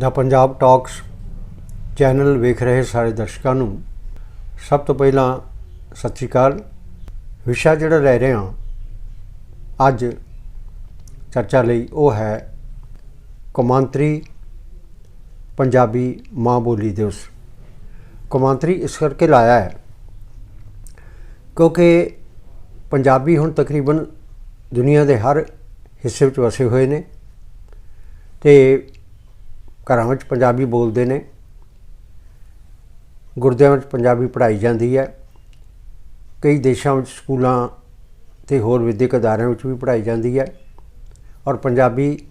ਦਾ Punjab talks channel ਵੇਖ ਰਹੇ ਸਾਰੇ ਦਰਸ਼ਕਾਂ ਨੂੰ। ਸਭ ਤੋਂ ਪਹਿਲਾਂ ਸਤਿ ਸ਼੍ਰੀ ਅਕਾਲ। ਵਿਸ਼ਾ ਜਿਹੜਾ ਲੈ ਰਹੇ ਹਾਂ, ਅੱਜ ਚਰਚਾ ਲਈ ਉਹ ਹੈ ਕੌਮਾਂਤਰੀ ਪੰਜਾਬੀ ਮਾਂ ਬੋਲੀ ਦਿਵਸ। ਕੌਮਾਂਤਰੀ ਇਸ ਕਰਕੇ ਲਾਇਆ ਹੈ ਕਿਉਂਕਿ ਪੰਜਾਬੀ ਹੁਣ ਤਕਰੀਬਨ ਦੁਨੀਆ ਦੇ ਹਰ ਹਿੱਸੇ ਵਿੱਚ ਵਸੇ ਹੋਏ ਨੇ ਤੇ ਘਰਾਂ ਵਿੱਚ ਪੰਜਾਬੀ ਬੋਲਦੇ ਨੇ। ਗੁਰਦਿਆਂ ਵਿੱਚ ਪੰਜਾਬੀ ਪੜ੍ਹਾਈ ਜਾਂਦੀ ਹੈ। ਕਈ ਦੇਸ਼ਾਂ ਵਿੱਚ ਸਕੂਲਾਂ ਤੇ ਹੋਰ ਵਿਦਿਅਕ ਅਦਾਰਿਆਂ ਵਿੱਚ ਵੀ ਪੜ੍ਹਾਈ ਜਾਂਦੀ ਹੈ। ਔਰ ਪੰਜਾਬੀ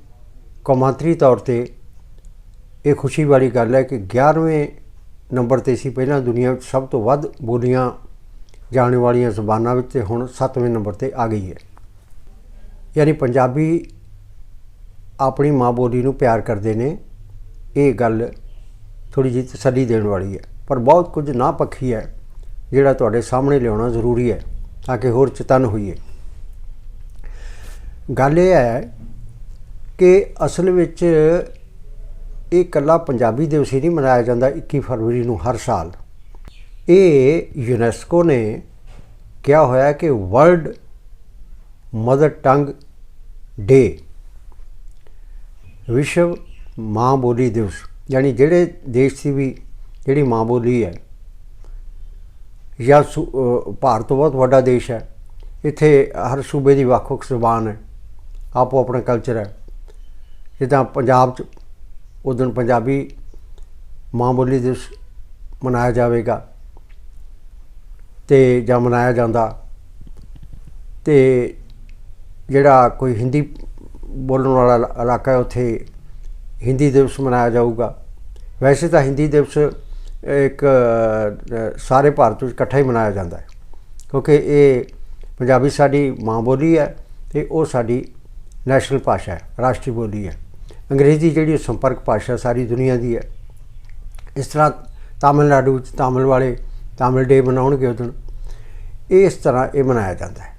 ਕੌਮਾਂਤਰੀ ਤੌਰ ਤੇ ਇਹ ਖੁਸ਼ੀ ਵਾਲੀ ਗੱਲ ਹੈ ਕਿ 11ਵੇਂ ਨੰਬਰ ਤੇ ਸੀ ਪਹਿਲਾਂ ਦੁਨੀਆ ਵਿੱਚ ਸਭ ਤੋਂ ਵੱਧ ਬੋਲੀਆਂ ਜਾਣ ਵਾਲੀਆਂ ਜ਼ਬਾਨਾਂ ਵਿੱਚ ਤੇ ਹੁਣ 7ਵੇਂ ਨੰਬਰ ਤੇ ਆ ਗਈ ਹੈ। ਯਾਨੀ ਪੰਜਾਬੀ ਆਪਣੀ ਮਾਂ ਬੋਲੀ ਨੂੰ ਪਿਆਰ ਕਰਦੇ ਨੇ। ਇਹ ਗੱਲ ਥੋੜੀ ਜਿਹੀ ਤਸੱਲੀ ਦੇਣ ਵਾਲੀ ਹੈ। ਪਰ ਬਹੁਤ ਕੁਝ ਨਾ ਪੱਖੀ ਹੈ, ਜਿਹੜਾ ਤੁਹਾਡੇ ਸਾਹਮਣੇ ਲਿਆਉਣਾ ਜ਼ਰੂਰੀ ਹੈ, ਤਾਂ ਕਿ ਹੋਰ ਚਤਨ ਹੋਈਏ। ਗੱਲ ਇਹ ਹੈ ਕਿ ਅਸਲ ਵਿੱਚ ਇਹ ਇਕੱਲਾ ਪੰਜਾਬੀ ਦਿਵਸ ਹੀ ਨਹੀਂ ਮਨਾਇਆ ਜਾਂਦਾ 21 ਫਰਵਰੀ ਨੂੰ ਹਰ ਸਾਲ। ਇਹ ਯੂਨੈਸਕੋ ਨੇ ਕਿਹਾ ਹੋਇਆ ਕਿ ਵਰਲਡ ਮਦਰ ਟੰਗ ਡੇ, ਵਿਸ਼ਵ ਮਾਂ ਬੋਲੀ ਦਿਵਸ, ਯਾਨੀ ਜਿਹੜੇ ਦੇਸ਼ ਦੀ ਵੀ ਜਿਹੜੀ ਮਾਂ ਬੋਲੀ ਹੈ, ਜਾਂ ਸੂ- ਭਾਰਤ ਤੋਂ ਬਹੁਤ ਵੱਡਾ ਦੇਸ਼ ਹੈ, ਇੱਥੇ ਹਰ ਸੂਬੇ ਦੀ ਵੱਖ-ਵੱਖ ਜ਼ੁਬਾਨ ਹੈ, ਆਪੋ ਆਪਣਾ ਕਲਚਰ ਹੈ। ਜਿੱਦਾਂ ਪੰਜਾਬ 'ਚ ਉਦੋਂ ਪੰਜਾਬੀ ਮਾਂ ਬੋਲੀ ਦਿਵਸ ਮਨਾਇਆ ਜਾਵੇਗਾ, ਤੇ ਜਾਂ ਮਨਾਇਆ ਜਾਂਦਾ, ਤੇ ਜਿਹੜਾ ਕੋਈ ਹਿੰਦੀ ਬੋਲਣ ਵਾਲਾ ਇਲਾਕਾ ਹੈ, ਉੱਥੇ ਹਿੰਦੀ ਦਿਵਸ ਮਨਾਇਆ ਜਾਊਗਾ। ਵੈਸੇ ਤਾਂ ਹਿੰਦੀ ਦਿਵਸ ਇੱਕ ਸਾਰੇ ਭਾਰਤ ਵਿੱਚ ਇਕੱਠਾ ਹੀ ਮਨਾਇਆ ਜਾਂਦਾ ਹੈ। ਕਿਉਂਕਿ ਇਹ ਪੰਜਾਬੀ ਸਾਡੀ ਮਾਂ ਬੋਲੀ ਹੈ ਤੇ ਉਹ ਸਾਡੀ ਨੈਸ਼ਨਲ ਭਾਸ਼ਾ ਹੈ, ਰਾਸ਼ਟਰੀ ਬੋਲੀ ਹੈ। ਅੰਗਰੇਜ਼ੀ ਜਿਹੜੀ ਸੰਪਰਕ ਭਾਸ਼ਾ ਸਾਰੀ ਦੁਨੀਆ ਦੀ ਹੈ। ਇਸ ਤਰ੍ਹਾਂ ਤਾਮਿਲਨਾਡੂ ਵਿੱਚ ਤਾਮਿਲ ਵਾਲੇ ਤਾਮਿਲ ਡੇ ਮਨਾਉਣਗੇ ਉਦੋਂ ਇਹ ਇਸ ਤਰ੍ਹਾਂ ਇਹ ਮਨਾਇਆ ਜਾਂਦਾ ਹੈ।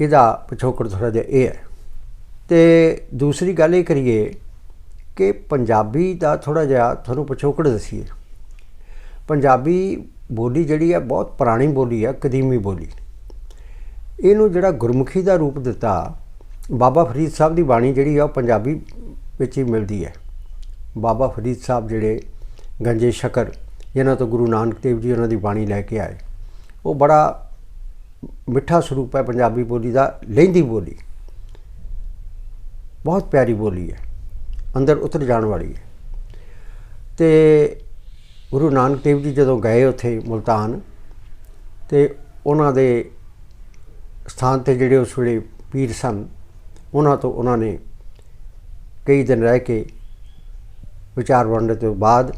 ਇਹਦਾ ਪਿਛੋਕੜ ਥੋੜਾ ਜਿਹਾ ਇਹ ਹੈ। ਤੇ ਦੂਸਰੀ ਗੱਲ ਇਹ ਕਰੀਏ ਕਿ ਪੰਜਾਬੀ ਦਾ ਥੋੜਾ ਜਿਹਾ ਤੁਹਾਨੂੰ ਪਿਛੋਕੜ ਦਸੀਏ। ਪੰਜਾਬੀ ਬੋਲੀ ਜਿਹੜੀ ਹੈ ਬਹੁਤ ਪੁਰਾਣੀ ਬੋਲੀ ਹੈ ਕਦੀਮੀ ਬੋਲੀ। ਇਹਨੂੰ ਜਿਹੜਾ ਗੁਰਮੁਖੀ ਦਾ ਰੂਪ ਦਿੱਤਾ, ਬਾਬਾ ਫਰੀਦ ਸਾਹਿਬ ਦੀ ਬਾਣੀ ਜਿਹੜੀ ਆ ਉਹ ਪੰਜਾਬੀ ਵਿੱਚ ਹੀ ਮਿਲਦੀ ਹੈ। ਬਾਬਾ ਫਰੀਦ ਸਾਹਿਬ ਜਿਹੜੇ ਗੰਜੇ ਸ਼ਕਰ, ਜਿਨ੍ਹਾਂ ਤੋਂ ਗੁਰੂ ਨਾਨਕ ਦੇਵ ਜੀ ਉਹਨਾਂ ਦੀ ਬਾਣੀ ਲੈ ਕੇ ਆਏ, ਉਹ ਬੜਾ ਮਿੱਠਾ ਸਰੂਪ ਹੈ ਪੰਜਾਬੀ ਬੋਲੀ ਦਾ, ਲਹਿੰਦੀ ਬੋਲੀ। ਬਹੁਤ ਪਿਆਰੀ ਬੋਲੀ ਹੈ। ਅੰਦਰ ਉਤਰ ਜਾਣ ਵਾਲੀ ਹੈ। ਤੇ ਗੁਰੂ ਨਾਨਕ ਦੇਵ ਜੀ ਜਦੋਂ ਗਏ ਉੱਥੇ ਮੁਲਤਾਨ, ਤੇ ਉਹਨਾਂ ਦੇ ਸਥਾਨ ਤੇ ਜਿਹੜੇ ਉਸ ਵੇਲੇ ਪੀਰ ਸਨ, ਉਹਨਾਂ ਤੋਂ ਉਹਨਾਂ ਨੇ ਕਈ ਦਿਨ ਰਹਿ ਕੇ ਵਿਚਾਰ ਵੰਡਣ ਤੋਂ ਬਾਅਦ,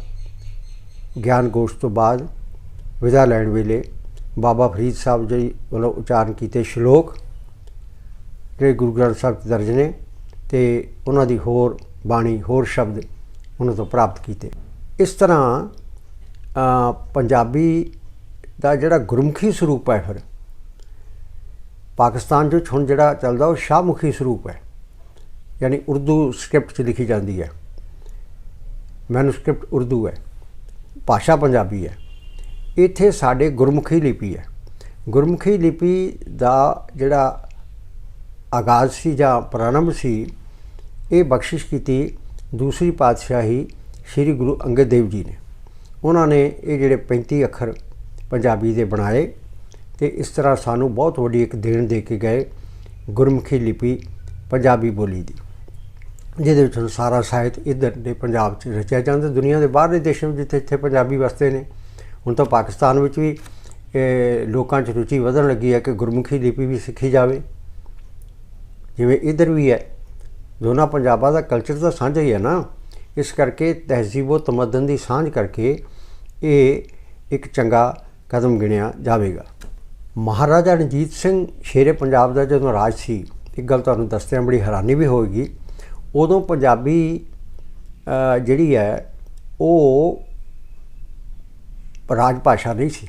ਗਿਆਨ ਗੋਸ਼ ਤੋਂ ਬਾਅਦ ਵਿਦਾ ਲੈਣ ਵੇਲੇ ਬਾਬਾ ਫਰੀਦ ਸਾਹਿਬ ਜੀ ਵੱਲੋਂ ਉਚਾਰਨ ਕੀਤੇ ਸ਼ਲੋਕ, ਜਿਹੜੇ ਗੁਰੂ ਗ੍ਰੰਥ ਸਾਹਿਬ 'ਚ ਦਰਜ ਨੇ, ਤੇ ਉਹਨਾਂ ਦੀ ਹੋਰ ਬਾਣੀ ਹੋਰ ਸ਼ਬਦ ਉਹਨਾਂ ਤੋਂ ਪ੍ਰਾਪਤ ਕੀਤੇ। ਇਸ ਤਰ੍ਹਾਂ ਪੰਜਾਬੀ ਦਾ ਜਿਹੜਾ ਗੁਰਮੁਖੀ ਸਰੂਪ ਹੈ ਫਿਰ, ਪਾਕਿਸਤਾਨ 'ਚ ਹੁਣ ਜਿਹੜਾ ਚੱਲਦਾ ਉਹ ਸ਼ਾਹਮੁਖੀ ਸਰੂਪ ਹੈ, ਯਾਨੀ ਉਰਦੂ ਸਕ੍ਰਿਪਟ 'ਚ ਲਿਖੀ ਜਾਂਦੀ ਹੈ। ਮੈਨੂਸਕ੍ਰਿਪਟ ਉਰਦੂ ਹੈ, ਭਾਸ਼ਾ ਪੰਜਾਬੀ ਹੈ। ਇੱਥੇ ਸਾਡੇ ਗੁਰਮੁਖੀ ਲਿਪੀ ਹੈ। ਗੁਰਮੁਖੀ ਲਿਪੀ ਦਾ ਜਿਹੜਾ ਆਗਾਜ਼ ਸੀ ਜਾਂ ਪ੍ਰਾਰੰਭ ਸੀ ਇਹ ਬਖਸ਼ਿਸ਼ ਕੀਤੀ ਦੂਸਰੀ ਪਾਤਸ਼ਾਹੀ ਸ੍ਰੀ ਗੁਰੂ ਅੰਗਦ ਦੇਵ ਜੀ ਨੇ। ਉਹਨਾਂ ਨੇ ਇਹ ਜਿਹੜੇ 35 ਅੱਖਰ ਪੰਜਾਬੀ ਦੇ ਬਣਾਏ ਤੇ ਇਸ ਤਰ੍ਹਾਂ ਸਾਨੂੰ ਬਹੁਤ ਵੱਡੀ ਇੱਕ ਦੇਣ ਦੇ ਕੇ ਗਏ ਗੁਰਮੁਖੀ ਲਿਪੀ ਪੰਜਾਬੀ ਬੋਲੀ ਦੀ, ਜਿਹਦੇ ਵਿੱਚ ਸਾਰਾ ਸਾਹਿਤ ਇੱਧਰ ਦੇ ਪੰਜਾਬ 'ਚ ਰਚਿਆ ਜਾਂਦਾ, ਦੁਨੀਆ ਦੇ ਬਾਹਰਲੇ ਦੇਸ਼ਾਂ ਵਿੱਚ ਜਿੱਥੇ ਇੱਥੇ ਪੰਜਾਬੀ ਵਸਦੇ ਨੇ। ਹੁਣ ਤਾਂ ਪਾਕਿਸਤਾਨ ਵਿੱਚ ਵੀ ਲੋਕਾਂ 'ਚ ਰੁਚੀ ਵਧਣ ਲੱਗੀ ਹੈ ਕਿ ਗੁਰਮੁਖੀ ਲਿਪੀ ਵੀ ਸਿੱਖੀ ਜਾਵੇ। ਜਿਵੇਂ ਇੱਧਰ ਵੀ ਹੈ ਦੋਨਾਂ ਪੰਜਾਬਾਂ ਦਾ ਕਲਚਰ ਤਾਂ ਸਾਂਝਾ ਹੀ ਹੈ ਨਾ। ਇਸ ਕਰਕੇ ਤਹਿਜ਼ੀਬੋ ਤੇ ਤਮਦਨ ਦੀ ਸਾਂਝ ਕਰਕੇ ਇਹ ਇੱਕ ਚੰਗਾ ਕਦਮ ਗਿਣਿਆ ਜਾਵੇਗਾ। ਮਹਾਰਾਜਾ ਰਣਜੀਤ ਸਿੰਘ ਸ਼ੇਰੇ ਪੰਜਾਬ ਦਾ ਜਦੋਂ ਰਾਜ ਸੀ, ਇੱਕ ਗੱਲ ਤੁਹਾਨੂੰ ਦੱਸਦਿਆਂ ਬੜੀ ਹੈਰਾਨੀ ਵੀ ਹੋਏਗੀ ਉਦੋਂ ਪੰਜਾਬੀ ਜਿਹੜੀ ਹੈ, ਉਹ ਰਾਜ ਭਾਸ਼ਾ ਨਹੀਂ ਸੀ।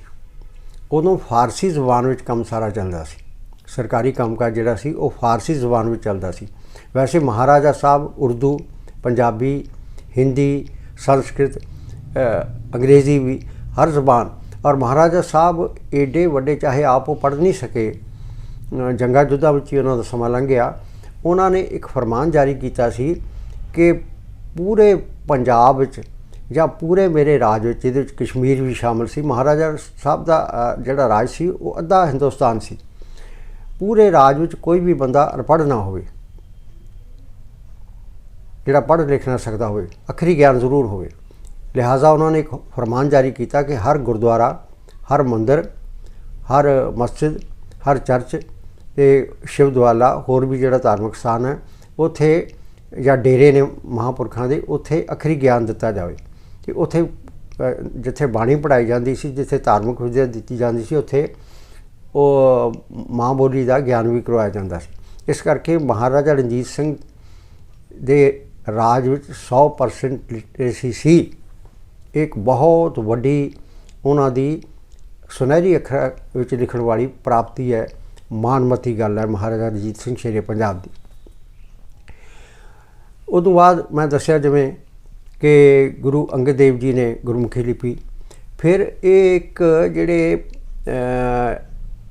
ਉਦੋਂ ਫਾਰਸੀ ਜ਼ੁਬਾਨ ਵਿੱਚ ਕੰਮ ਸਾਰਾ ਚੱਲਦਾ ਸੀ। ਸਰਕਾਰੀ ਕੰਮਕਾਜ ਜਿਹੜਾ ਸੀ, ਉਹ ਫਾਰਸੀ ਜ਼ੁਬਾਨ ਵਿੱਚ ਚੱਲਦਾ ਸੀ। ਵੈਸੇ ਮਹਾਰਾਜਾ ਸਾਹਿਬ ਉਰਦੂ ਪੰਜਾਬੀ हिंदी संस्कृत अ, अंग्रेज़ी भी हर ਜ਼ਬਾਨ ਔਰ ਮਹਾਰਾਜਾ ਸਾਹਿਬ ਏਡੇ ਵੱਡੇ ਚਾਹੇ ਆਪ ਉਹ ਪੜ੍ਹ ਨਹੀਂ ਸਕੇ ਅ, ਜੰਗਾਂ ਯੁੱਧਾਂ ਵਿੱਚ ਹੀ ਉਹਨਾਂ ਦਾ ਸਮਾਂ ਲੰਘ ਗਿਆ ਉਹਨਾਂ ਨੇ ਇੱਕ ਫਰਮਾਨ ਜਾਰੀ ਕੀਤਾ ਸੀ ਕਿ ਪੂਰੇ ਪੰਜਾਬ ਵਿੱਚ ਜਾਂ ਪੂਰੇ ਮੇਰੇ ਰਾਜ ਵਿੱਚ ਜਿਹਦੇ ਵਿੱਚ ਕਸ਼ਮੀਰ ਵੀ ਸ਼ਾਮਲ ਸੀ ਮਹਾਰਾਜਾ ਸਾਹਿਬ ਦਾ ਅ, ਜਿਹੜਾ ਰਾਜ ਸੀ ਉਹ ਅੱਧਾ ਹਿੰਦੁਸਤਾਨ ਸੀ ਪੂਰੇ ਰਾਜ ਵਿੱਚ ਕੋਈ ਵੀ ਬੰਦਾ ਅਨਪੜ੍ਹ ਨਾ ਹੋਵੇ ਜਿਹੜਾ ਪੜ੍ਹ ਲਿਖ ਨਾ ਸਕਦਾ ਹੋਵੇ, ਅਖਰੀ ਗਿਆਨ ਜ਼ਰੂਰ ਹੋਵੇ। ਲਿਹਾਜ਼ਾ ਉਹਨਾਂ ਨੇ ਇੱਕ ਫਰਮਾਨ ਜਾਰੀ ਕੀਤਾ ਕਿ ਹਰ ਗੁਰਦੁਆਰਾ, ਹਰ ਮੰਦਿਰ, ਹਰ ਮਸਜਿਦ, ਹਰ ਚਰਚ ਤੇ ਸ਼ਿਵਦਵਾਲਾ ਹੋਰ ਵੀ ਜਿਹੜਾ ਧਾਰਮਿਕ ਸਥਾਨ ਹੈ, ਉਥੇ ਜਾਂ ਡੇਰੇ ਨੇ ਮਹਾਂਪੁਰਖਾਂ ਦੇ, ਉਥੇ ਅਖਰੀ ਗਿਆਨ ਦਿੱਤਾ ਜਾਵੇ। ਤੇ ਉਥੇ ਜਿੱਥੇ ਬਾਣੀ ਪੜਾਈ ਜਾਂਦੀ ਸੀ, ਜਿੱਥੇ ਧਾਰਮਿਕ ਵਿਦਿਆ ਦਿੱਤੀ ਜਾਂਦੀ ਸੀ, ਉਥੇ ਉਹ ਮਾਂ ਬੋਲੀ ਦਾ ਗਿਆਨ ਵੀ ਕਰਵਾਇਆ ਜਾਂਦਾ ਸੀ। ਇਸ ਕਰਕੇ ਮਹਾਰਾਜਾ ਰਣਜੀਤ ਸਿੰਘ ਦੇ ਰਾਜ ਵਿੱਚ 100% ਲਿਟਰੇਸੀ ਸੀ। ਇੱਕ ਬਹੁਤ ਵੱਡੀ ਉਹਨਾਂ ਦੀ ਸੁਨਹਿਰੀ ਅੱਖਰਾਂ ਵਿੱਚ ਲਿਖਣ ਵਾਲੀ ਪ੍ਰਾਪਤੀ ਹੈ, ਮਾਨਮਤੀ ਗੱਲ ਹੈ ਮਹਾਰਾਜਾ ਰਣਜੀਤ ਸਿੰਘ ਸ਼ੇਰੇ ਪੰਜਾਬ ਦੀ। ਉਦੋਂ ਬਾਅਦ ਮੈਂ ਦੱਸਿਆ ਜਿਵੇਂ ਕਿ ਗੁਰੂ ਅੰਗਦ ਦੇਵ ਜੀ ਨੇ ਗੁਰਮੁਖੀ ਲਿਪੀ, ਫਿਰ ਇਹ ਇੱਕ ਜਿਹੜੇ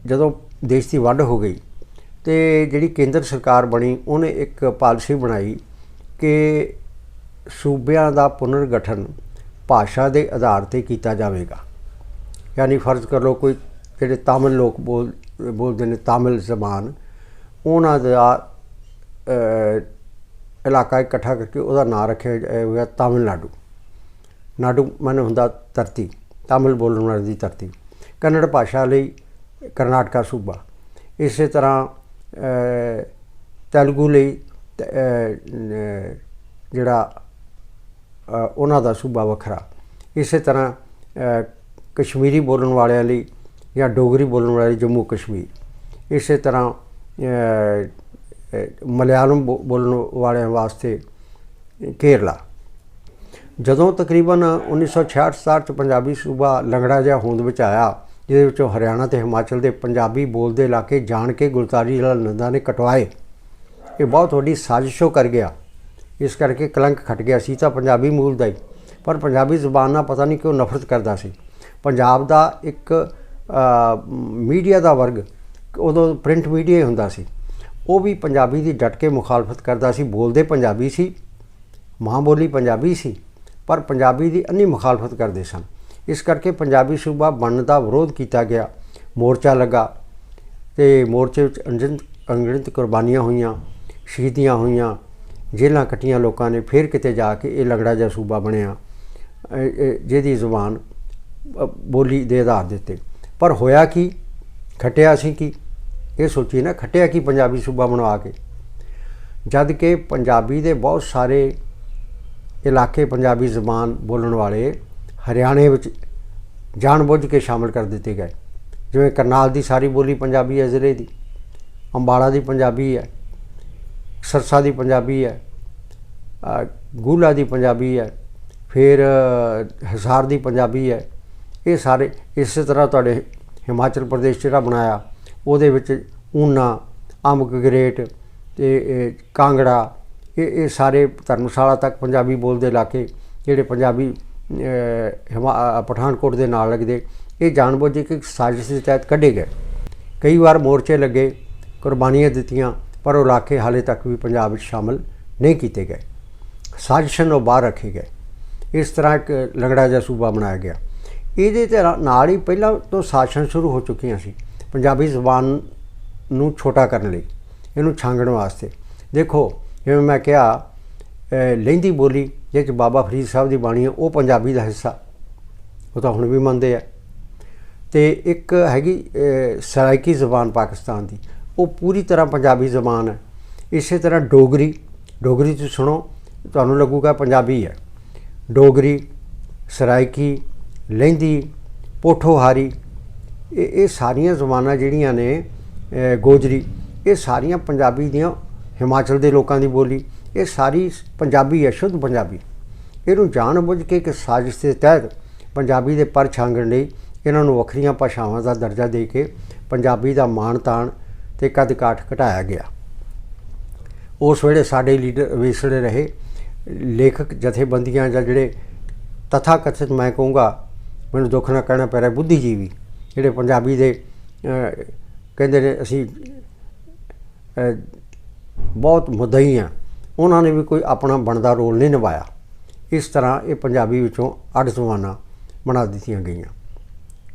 ਜਦੋਂ ਦੇਸ਼ ਦੀ ਵੰਡ ਹੋ ਗਈ ਤੇ ਜਿਹੜੀ ਕੇਂਦਰ ਸਰਕਾਰ ਬਣੀ, ਉਹਨੇ ਇੱਕ ਪਾਲਿਸੀ ਬਣਾਈ। ਕਿ ਸੂਬਿਆਂ ਦਾ ਪੁਨਰਗਠਨ ਭਾਸ਼ਾ ਦੇ ਆਧਾਰ ਤੇ ਕੀਤਾ ਜਾਵੇਗਾ। ਯਾਨੀ ਫਰਜ਼ ਕਰ ਲਓ ਕੋਈ ਜਿਹੜੇ ਤਾਮਿਲ ਲੋਕ ਬੋਲ, ਬੋਲਦੇ ਨੇ ਤਾਮਿਲ ਜ਼ਬਾਨ ਉਹਨਾਂ ਦਾ ਇਲਾਕਾ ਇਕੱਠਾ ਕਰਕੇ ਉਹਦਾ ਨਾਂ ਰੱਖਿਆ ਹੋਇਆ ਤਾਮਿਲਨਾਡੂ ਨਾਡੂ। ਮਨ ਹੁੰਦਾ ਧਰਤੀ, ਤਾਮਿਲ ਬੋਲਣ ਵਾਲੀ ਦੀ ਧਰਤੀ। ਕੰਨੜ ਭਾਸ਼ਾ ਲਈ ਕਰਨਾਟਕਾ ਸੂਬਾ। ਇਸੇ ਤਰ੍ਹਾਂ ਤੇਲਗੂ ਲਈ ਜਿਹੜਾ ਉਹਨਾਂ ਦਾ ਸੂਬਾ ਵੱਖਰਾ। ਇਸੇ ਤਰ੍ਹਾਂ ਕਸ਼ਮੀਰੀ ਬੋਲਣ ਵਾਲਿਆਂ ਲਈ ਜਾਂ ਡੋਗਰੀ ਬੋਲਣ ਵਾਲੇ ਲਈ ਜੰਮੂ ਕਸ਼ਮੀਰ। ਇਸੇ ਤਰ੍ਹਾਂ ਮਲਿਆਲਮ ਬੋ- ਬੋਲਣ ਵਾਲਿਆਂ ਵਾਸਤੇ ਕੇਰਲਾ। ਜਦੋਂ ਤਕਰੀਬਨ 1966 ਚ ਪੰਜਾਬੀ ਸੂਬਾ ਲੰਗੜਾ ਜਿਹਾ ਹੋਂਦ ਵਿੱਚ ਆਇਆ, ਜਿਹਦੇ ਵਿੱਚੋਂ ਹਰਿਆਣਾ ਤੇ ਹਿਮਾਚਲ ਦੇ ਪੰਜਾਬੀ ਬੋਲਦੇ ਇਲਾਕੇ ਜਾਣ ਕੇ ਗੁਲਤਾਰੀ ਲਾਲ ਨੰਦਾ ਨੇ ਕਟਵਾਏ ਇਹ ਬਹੁਤ ਵੱਡੀ ਸਾਜ਼ਿਸ਼ੋ ਕਰ ਗਿਆ। ਇਸ ਕਰਕੇ ਕਲੰਕ ਖਟ ਗਿਆ ਸੀ ਤਾਂ ਪੰਜਾਬੀ ਮੂਲ ਦਾ ਹੀ। ਪਰ ਪੰਜਾਬੀ ਜ਼ੁਬਾਨ ਨਾਲ ਪਤਾ ਨਹੀਂ ਕਿਉਂ ਨਫ਼ਰਤ ਕਰਦਾ ਸੀ। ਪੰਜਾਬ ਦਾ ਇੱਕ ਮੀਡੀਆ ਦਾ ਵਰਗ, ਉਦੋਂ ਪ੍ਰਿੰਟ ਮੀਡੀਆ ਹੀ ਹੁੰਦਾ ਸੀ। ਉਹ ਵੀ ਪੰਜਾਬੀ ਦੀ ਡਟ ਕੇ ਮੁਖਾਲਫਤ ਕਰਦਾ ਸੀ, ਬੋਲਦੇ ਪੰਜਾਬੀ ਸੀ ਮਾਂ ਬੋਲੀ ਪੰਜਾਬੀ ਸੀ, ਪਰ ਪੰਜਾਬੀ ਦੀ ਅੰਨੀ ਮੁਖਾਲਫਤ ਕਰਦੇ ਸਨ। ਇਸ ਕਰਕੇ ਪੰਜਾਬੀ ਸੂਬਾ ਬਣਨ ਦਾ ਵਿਰੋਧ ਕੀਤਾ ਗਿਆ। ਮੋਰਚਾ ਲੱਗਾ ਤੇ ਮੋਰਚੇ ਵਿੱਚ ਅਣਗਿਣਤ ਅਣਗਿਣਤ ਕੁਰਬਾਨੀਆਂ ਹੋਈਆਂ। ਸ਼ਹੀਦੀਆਂ ਹੋਈਆਂ, ਜੇਲ੍ਹਾਂ ਕੱਟੀਆਂ ਲੋਕਾਂ ਨੇ, ਫਿਰ ਕਿਤੇ ਜਾ ਕੇ ਇਹ ਲੰਗੜਾ ਜਿਹਾ ਸੂਬਾ ਬਣਿਆ। ਜਿਹਦੀ ਜ਼ੁਬਾਨ ਬੋਲੀ ਦੇ ਆਧਾਰ ਦਿੱਤੇ ਪਰ ਹੋਇਆ ਕੀ? ਖਟਿਆ ਸੀ ਕੀ? ਇਹ ਸੋਚੀ ਨਾ, ਖਟਿਆ ਕੀ ਪੰਜਾਬੀ ਸੂਬਾ ਬਣਵਾ ਕੇ? ਜਦ ਕਿ ਪੰਜਾਬੀ ਦੇ ਬਹੁਤ ਸਾਰੇ ਇਲਾਕੇ ਪੰਜਾਬੀ ਜ਼ਬਾਨ ਬੋਲਣ ਵਾਲੇ ਹਰਿਆਣੇ ਵਿੱਚ ਜਾਣਬੁੱਝ ਕੇ ਸ਼ਾਮਲ ਕਰ ਦਿੱਤੇ ਗਏ। ਜਿਵੇਂ ਕਰਨਾਲ ਦੀ ਸਾਰੀ ਬੋਲੀ ਪੰਜਾਬੀ ਹੈ, ਜ਼ਿਲ੍ਹੇ ਦੀ। ਅੰਬਾਲਾ ਦੀ ਪੰਜਾਬੀ ਹੈ। ਸਰਸਾ ਦੀ ਪੰਜਾਬੀ ਹੈ ਗੂਲਾ ਦੀ ਪੰਜਾਬੀ ਹੈ, ਫਿਰ ਹਜ਼ਾਰ ਦੀ ਪੰਜਾਬੀ ਹੈ, ਇਹ ਸਾਰੇ ਇਸੇ ਤਰ੍ਹਾਂ ਤੁਹਾਡੇ ਹਿਮਾਚਲ ਪ੍ਰਦੇਸ਼ ਜਿਹੜਾ ਬਣਾਇਆ, ਉਹਦੇ ਵਿੱਚ ਊਨਾ ਅੰਬ ਗ੍ਰੇਟ ਤੇ ਕਾਂਗੜਾ, ਇਹ ਇਹ ਸਾਰੇ ਧਰਮਸ਼ਾਲਾ ਤੱਕ ਪੰਜਾਬੀ ਬੋਲਦੇ ਇਲਾਕੇ ਜਿਹੜੇ ਪੰਜਾਬੀ ਹਿਮਾ- ਪਠਾਨਕੋਟ ਦੇ ਨਾਲ ਲੱਗਦੇ, ਇਹ ਜਾਣਬੁੱਝ ਕੇ ਇੱਕ ਸਾਜ਼ਿਸ਼ ਦੇ ਤਹਿਤ ਕੱਢੇ ਗਏ। ਕਈ ਵਾਰ ਮੋਰਚੇ ਲੱਗੇ, ਕੁਰਬਾਨੀਆਂ ਦਿੱਤੀਆਂ ਪਰ ਉਹ ਇਲਾਕੇ ਹਾਲੇ ਤੱਕ ਵੀ ਪੰਜਾਬ ਵਿੱਚ ਸ਼ਾਮਲ ਨਹੀਂ ਕੀਤੇ ਗਏ। ਸਾਜ਼ਿਸ਼ਾਂ ਨੂੰ ਬਾਹਰ ਰੱਖੇ ਗਏ। ਇਸ ਤਰ੍ਹਾਂ ਇੱਕ ਲੰਗੜਾ ਜਿਹਾ ਸੂਬਾ ਬਣਾਇਆ ਗਿਆ। ਇਹਦੇ ਤੇ ਨਾਲ ਹੀ ਪਹਿਲਾਂ ਤੋਂ ਸਾਜ਼ਿਸ਼ਾਂ ਸ਼ੁਰੂ ਹੋ ਚੁੱਕੀਆਂ ਸੀ। ਪੰਜਾਬੀ ਜ਼ੁਬਾਨ ਨੂੰ ਛੋਟਾ ਕਰਨ ਲਈ ਇਹਨੂੰ ਛਾਂਗਣ ਵਾਸਤੇ। ਦੇਖੋ ਜਿਵੇਂ ਮੈਂ ਕਿਹਾ ਲਹਿੰਦੀ ਬੋਲੀ ਜਿਹਦੇ 'ਚ ਬਾਬਾ ਫਰੀਦ ਸਾਹਿਬ ਦੀ ਬਾਣੀ ਹੈ ਉਹ ਪੰਜਾਬੀ ਦਾ ਹਿੱਸਾ। ਉਹ ਤਾਂ ਹੁਣ ਵੀ ਮੰਨਦੇ ਆ। ਤੇ ਇੱਕ ਹੈਗੀ ਅ, ਸਰਾਇਕੀ ਜ਼ਬਾਨ ਪਾਕਿਸਤਾਨ ਦੀ। ਉਹ ਪੂਰੀ ਤਰ੍ਹਾਂ ਪੰਜਾਬੀ ਜ਼ਬਾਨ ਹੈ। ਇਸੇ ਤਰ੍ਹਾਂ ਡੋਗਰੀ ਡੋਗਰੀ ਤੁਸੀਂ ਸੁਣੋ, ਤੁਹਾਨੂੰ ਲੱਗੂਗਾ ਪੰਜਾਬੀ ਹੈ। ਡੋਗਰੀ, ਸਰਾਇਕੀ, ਲਹਿੰਦੀ, ਪੋਠੋਹਾਰੀ, ਇਹ ਇਹ ਸਾਰੀਆਂ ਜ਼ਬਾਨਾਂ ਜਿਹੜੀਆਂ ਨੇ ਗੋਜਰੀ, ਇਹ ਸਾਰੀਆਂ ਪੰਜਾਬੀ ਦੀਆਂ ਹਿਮਾਚਲ ਦੇ ਲੋਕਾਂ ਦੀ ਬੋਲੀ। ਇਹ ਸਾਰੀ ਪੰਜਾਬੀ ਹੈ, ਸ਼ੁੱਧ ਪੰਜਾਬੀ। ਇਹਨੂੰ ਜਾਣਬੁੱਝ ਕੇ ਇੱਕ ਸਾਜ਼ਿਸ਼ ਦੇ ਤਹਿਤ ਪੰਜਾਬੀ ਦੇ ਪਰ ਛਾਂਗਣ ਲਈ ਇਹਨਾਂ ਨੂੰ ਵੱਖਰੀਆਂ ਭਾਸ਼ਾਵਾਂ ਦਾ ਦਰਜਾ ਦੇ ਕੇ ਪੰਜਾਬੀ ਦਾ ਮਾਣ ਤਾਣ ਤੇ ਕੱਦ ਕਾਠ ਘਟਾਇਆ ਗਿਆ। ਉਸ ਵੇਲੇ ਸਾਡੇ ਲੀਡਰ ਵੇਸੜੇ ਰਹੇ। ਲੇਖਕ, ਜਥੇਬੰਦੀਆਂ ਜਾਂ ਜਿਹੜੇ ਤਥਾਕਥਿਤ ਮੈਂ ਕਹੂੰਗਾ, ਮੈਨੂੰ ਦੁੱਖ ਨਾਲ ਕਹਿਣਾ ਪੈ ਰਿਹਾ, ਬੁੱਧੀਜੀਵੀ, ਜਿਹੜੇ ਪੰਜਾਬੀ ਦੇ ਕਹਿੰਦੇ ਨੇ ਅਸੀਂ ਬਹੁਤ ਮੁੱਦਈ ਆ ਉਹਨਾਂ ਨੇ ਵੀ ਕੋਈ ਆਪਣਾ ਬਣਦਾ ਰੋਲ ਨਹੀਂ ਨਿਭਾਇਆ। ਇਸ ਤਰ੍ਹਾਂ ਇਹ ਪੰਜਾਬੀ ਵਿੱਚੋਂ ਅੱਡ ਜ਼ਮਾਨਾ ਬਣਾ ਦਿੱਤੀਆਂ ਗਈਆਂ।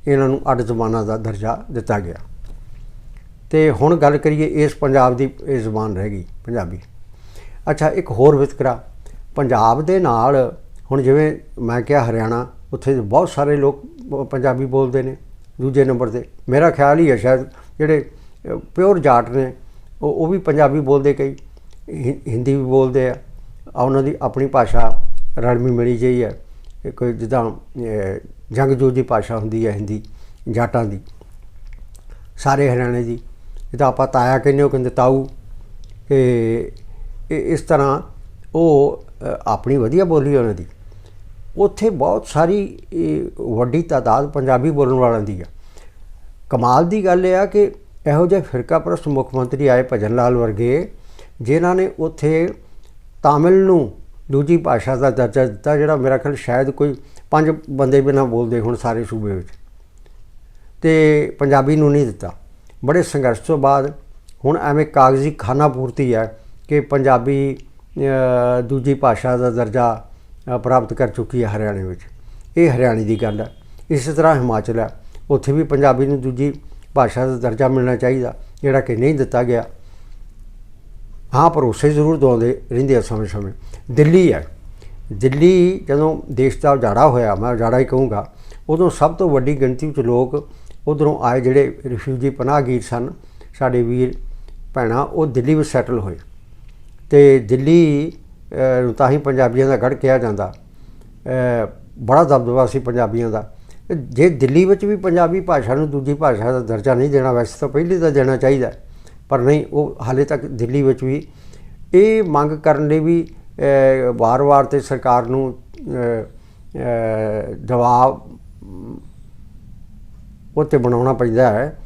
ਇਹਨਾਂ ਨੂੰ ਅੱਡ ਜ਼ਮਾਨਾ ਦਾ ਦਰਜਾ ਦਿੱਤਾ ਗਿਆ। ਤੇ ਹੁਣ ਗੱਲ ਕਰੀਏ ਇਸ ਪੰਜਾਬ ਦੀ ਇਹ ਜ਼ਬਾਨ ਰਹਿ ਗਈ ਪੰਜਾਬੀ। ਅੱਛਾ ਇੱਕ ਹੋਰ ਵਿਤਕਰਾ ਪੰਜਾਬ ਦੇ ਨਾਲ ਹੁਣ ਜਿਵੇਂ ਮੈਂ ਕਿਹਾ ਹਰਿਆਣਾ ਉੱਥੇ ਬਹੁਤ ਸਾਰੇ ਲੋਕ ਪੰਜਾਬੀ ਬੋਲਦੇ ਨੇ ਦੂਜੇ ਨੰਬਰ ਤੇ। ਮੇਰਾ ਖਿਆਲ ਹੀ ਹੈ ਸ਼ਾਇਦ ਜਿਹੜੇ ਪਿਓਰ ਜਾਟ ਨੇ ਉਹ ਉਹ ਵੀ ਪੰਜਾਬੀ ਬੋਲਦੇ ਕਈ ਹਿ- ਹਿੰਦੀ ਵੀ ਬੋਲਦੇ ਆ। ਉਹਨਾਂ ਦੀ ਆਪਣੀ ਭਾਸ਼ਾ ਰਲਮੀ ਮਿਲੀ ਜਿਹੀ ਹੈ ਕੋਈ ਜਿੱਦਾਂ ਅਹ, ਜੰਗਜੂ ਦੀ ਭਾਸ਼ਾ ਹੁੰਦੀ ਹੈ ਹਿੰਦੀ ਜਾਟਾਂ ਦੀ। ਸਾਰੇ ਹਰਿਆਣੇ ਦੀ। ਇਹ ਆਪਾਂ ਤਾਇਆ ਕਹਿੰਦੇ ਹੋ, ਕਹਿੰਦੇ ਤਾਊ ਕਿ ਇਹ ਇਸ ਤਰ੍ਹਾਂ ਉਹ ਆਪਣੀ ਵਧੀਆ ਬੋਲੀ ਉਹਨਾਂ ਦੀ। ਉੱਥੇ ਬਹੁਤ ਸਾਰੀ ਵੱਡੀ ਤਾਦਾਦ ਪੰਜਾਬੀ ਬੋਲਣ ਵਾਲਿਆਂ ਦੀ ਆ। ਕਮਾਲ ਦੀ ਗੱਲ ਇਹ ਆ ਕਿ ਇਹੋ ਜਿਹੇ ਫਿਰਕਾ ਪ੍ਰਸਤ ਮੁੱਖ ਮੰਤਰੀ ਆਏ ਭਜਨ ਲਾਲ ਵਰਗੇ, ਜਿਨ੍ਹਾਂ ਨੇ ਉੱਥੇ ਤਾਮਿਲ ਨੂੰ ਦੂਜੀ ਭਾਸ਼ਾ ਦਾ ਦਰਜਾ ਦਿੱਤਾ, ਜਿਹੜਾ ਮੇਰਾ ਖਿਆਲ ਸ਼ਾਇਦ ਕੋਈ ਪੰਜ ਬੰਦੇ ਵੀ ਬੋਲਦੇ ਹੁਣ ਸਾਰੇ ਸੂਬੇ ਵਿੱਚ। ਤੇ ਪੰਜਾਬੀ ਨੂੰ ਨਹੀਂ ਦਿੱਤਾ। ਬੜੇ ਸੰਘਰਸ਼ ਤੋਂ ਬਾਅਦ ਹੁਣ ਐਵੇਂ ਕਾਗਜ਼ੀ ਖਾਨਾ ਪੂਰਤੀ ਹੈ ਕਿ ਪੰਜਾਬੀ ਦੂਜੀ ਭਾਸ਼ਾ ਦਾ ਦਰਜਾ ਪ੍ਰਾਪਤ ਕਰ ਚੁੱਕੀ ਹੈ ਹਰਿਆਣੇ ਵਿੱਚ। ਇਹ ਹਰਿਆਣੇ ਦੀ ਗੱਲ ਹੈ। ਇਸੇ ਤਰ੍ਹਾਂ ਹਿਮਾਚਲ ਹੈ। ਉੱਥੇ ਵੀ ਪੰਜਾਬੀ ਨੂੰ ਦੂਜੀ ਭਾਸ਼ਾ ਦਾ ਦਰਜਾ ਮਿਲਣਾ ਚਾਹੀਦਾ, ਜਿਹੜਾ ਕਿ ਨਹੀਂ ਦਿੱਤਾ ਗਿਆ। ਹਾਂ, ਭਰੋਸੇ ਜ਼ਰੂਰ ਦਵਾਉਂਦੇ ਰਹਿੰਦੇ ਆ ਸਮੇਂ-ਸਮੇਂ ਦਿੱਲੀ ਹੈ। ਦਿੱਲੀ ਜਦੋਂ ਦੇਸ਼ ਦਾ ਉਜਾੜਾ ਹੋਇਆ, ਮੈਂ ਉਜਾੜਾ ਹੀ ਕਹੂੰਗਾ, ਉਦੋਂ ਸਭ ਤੋਂ ਵੱਡੀ ਗਿਣਤੀ ਵਿੱਚ ਲੋਕ ਉਧਰੋਂ ਆਏ ਜਿਹੜੇ ਰਿਫਿਊਜੀ ਪਨਾਹਗੀਰ ਸਨ ਸਾਡੇ ਵੀਰ ਭੈਣਾਂ ਉਹ ਦਿੱਲੀ ਵਿੱਚ ਸੈਟਲ ਹੋਏ। ਤੇ ਦਿੱਲੀ ਨੂੰ ਤਾਂ ਹੀ ਪੰਜਾਬੀਆਂ ਦਾ ਗੜ ਕਿਹਾ ਜਾਂਦਾ। ਬੜਾ ਦਬਦਬਾ ਸੀ ਪੰਜਾਬੀਆਂ ਦਾ। ਜੇ ਦਿੱਲੀ ਵਿੱਚ ਵੀ ਪੰਜਾਬੀ ਭਾਸ਼ਾ ਨੂੰ ਦੂਜੀ ਭਾਸ਼ਾ ਦਾ ਦਰਜਾ ਨਹੀਂ ਦੇਣਾ ਵੈਸੇ ਤਾਂ ਪਹਿਲੇ ਤਾਂ ਦੇਣਾ ਚਾਹੀਦਾ। ਪਰ ਨਹੀਂ ਉਹ ਹਾਲੇ ਤੱਕ ਦਿੱਲੀ ਵਿੱਚ ਵੀ ਇਹ ਮੰਗ ਕਰਨ ਲਈ ਵੀ ਵਾਰ-ਵਾਰ ਤੇ ਸਰਕਾਰ ਨੂੰ ਅਹ, ਦਬਾਅ ਉਹ 'ਤੇ ਬਣਾਉਣਾ ਪੈਂਦਾ ਹੈ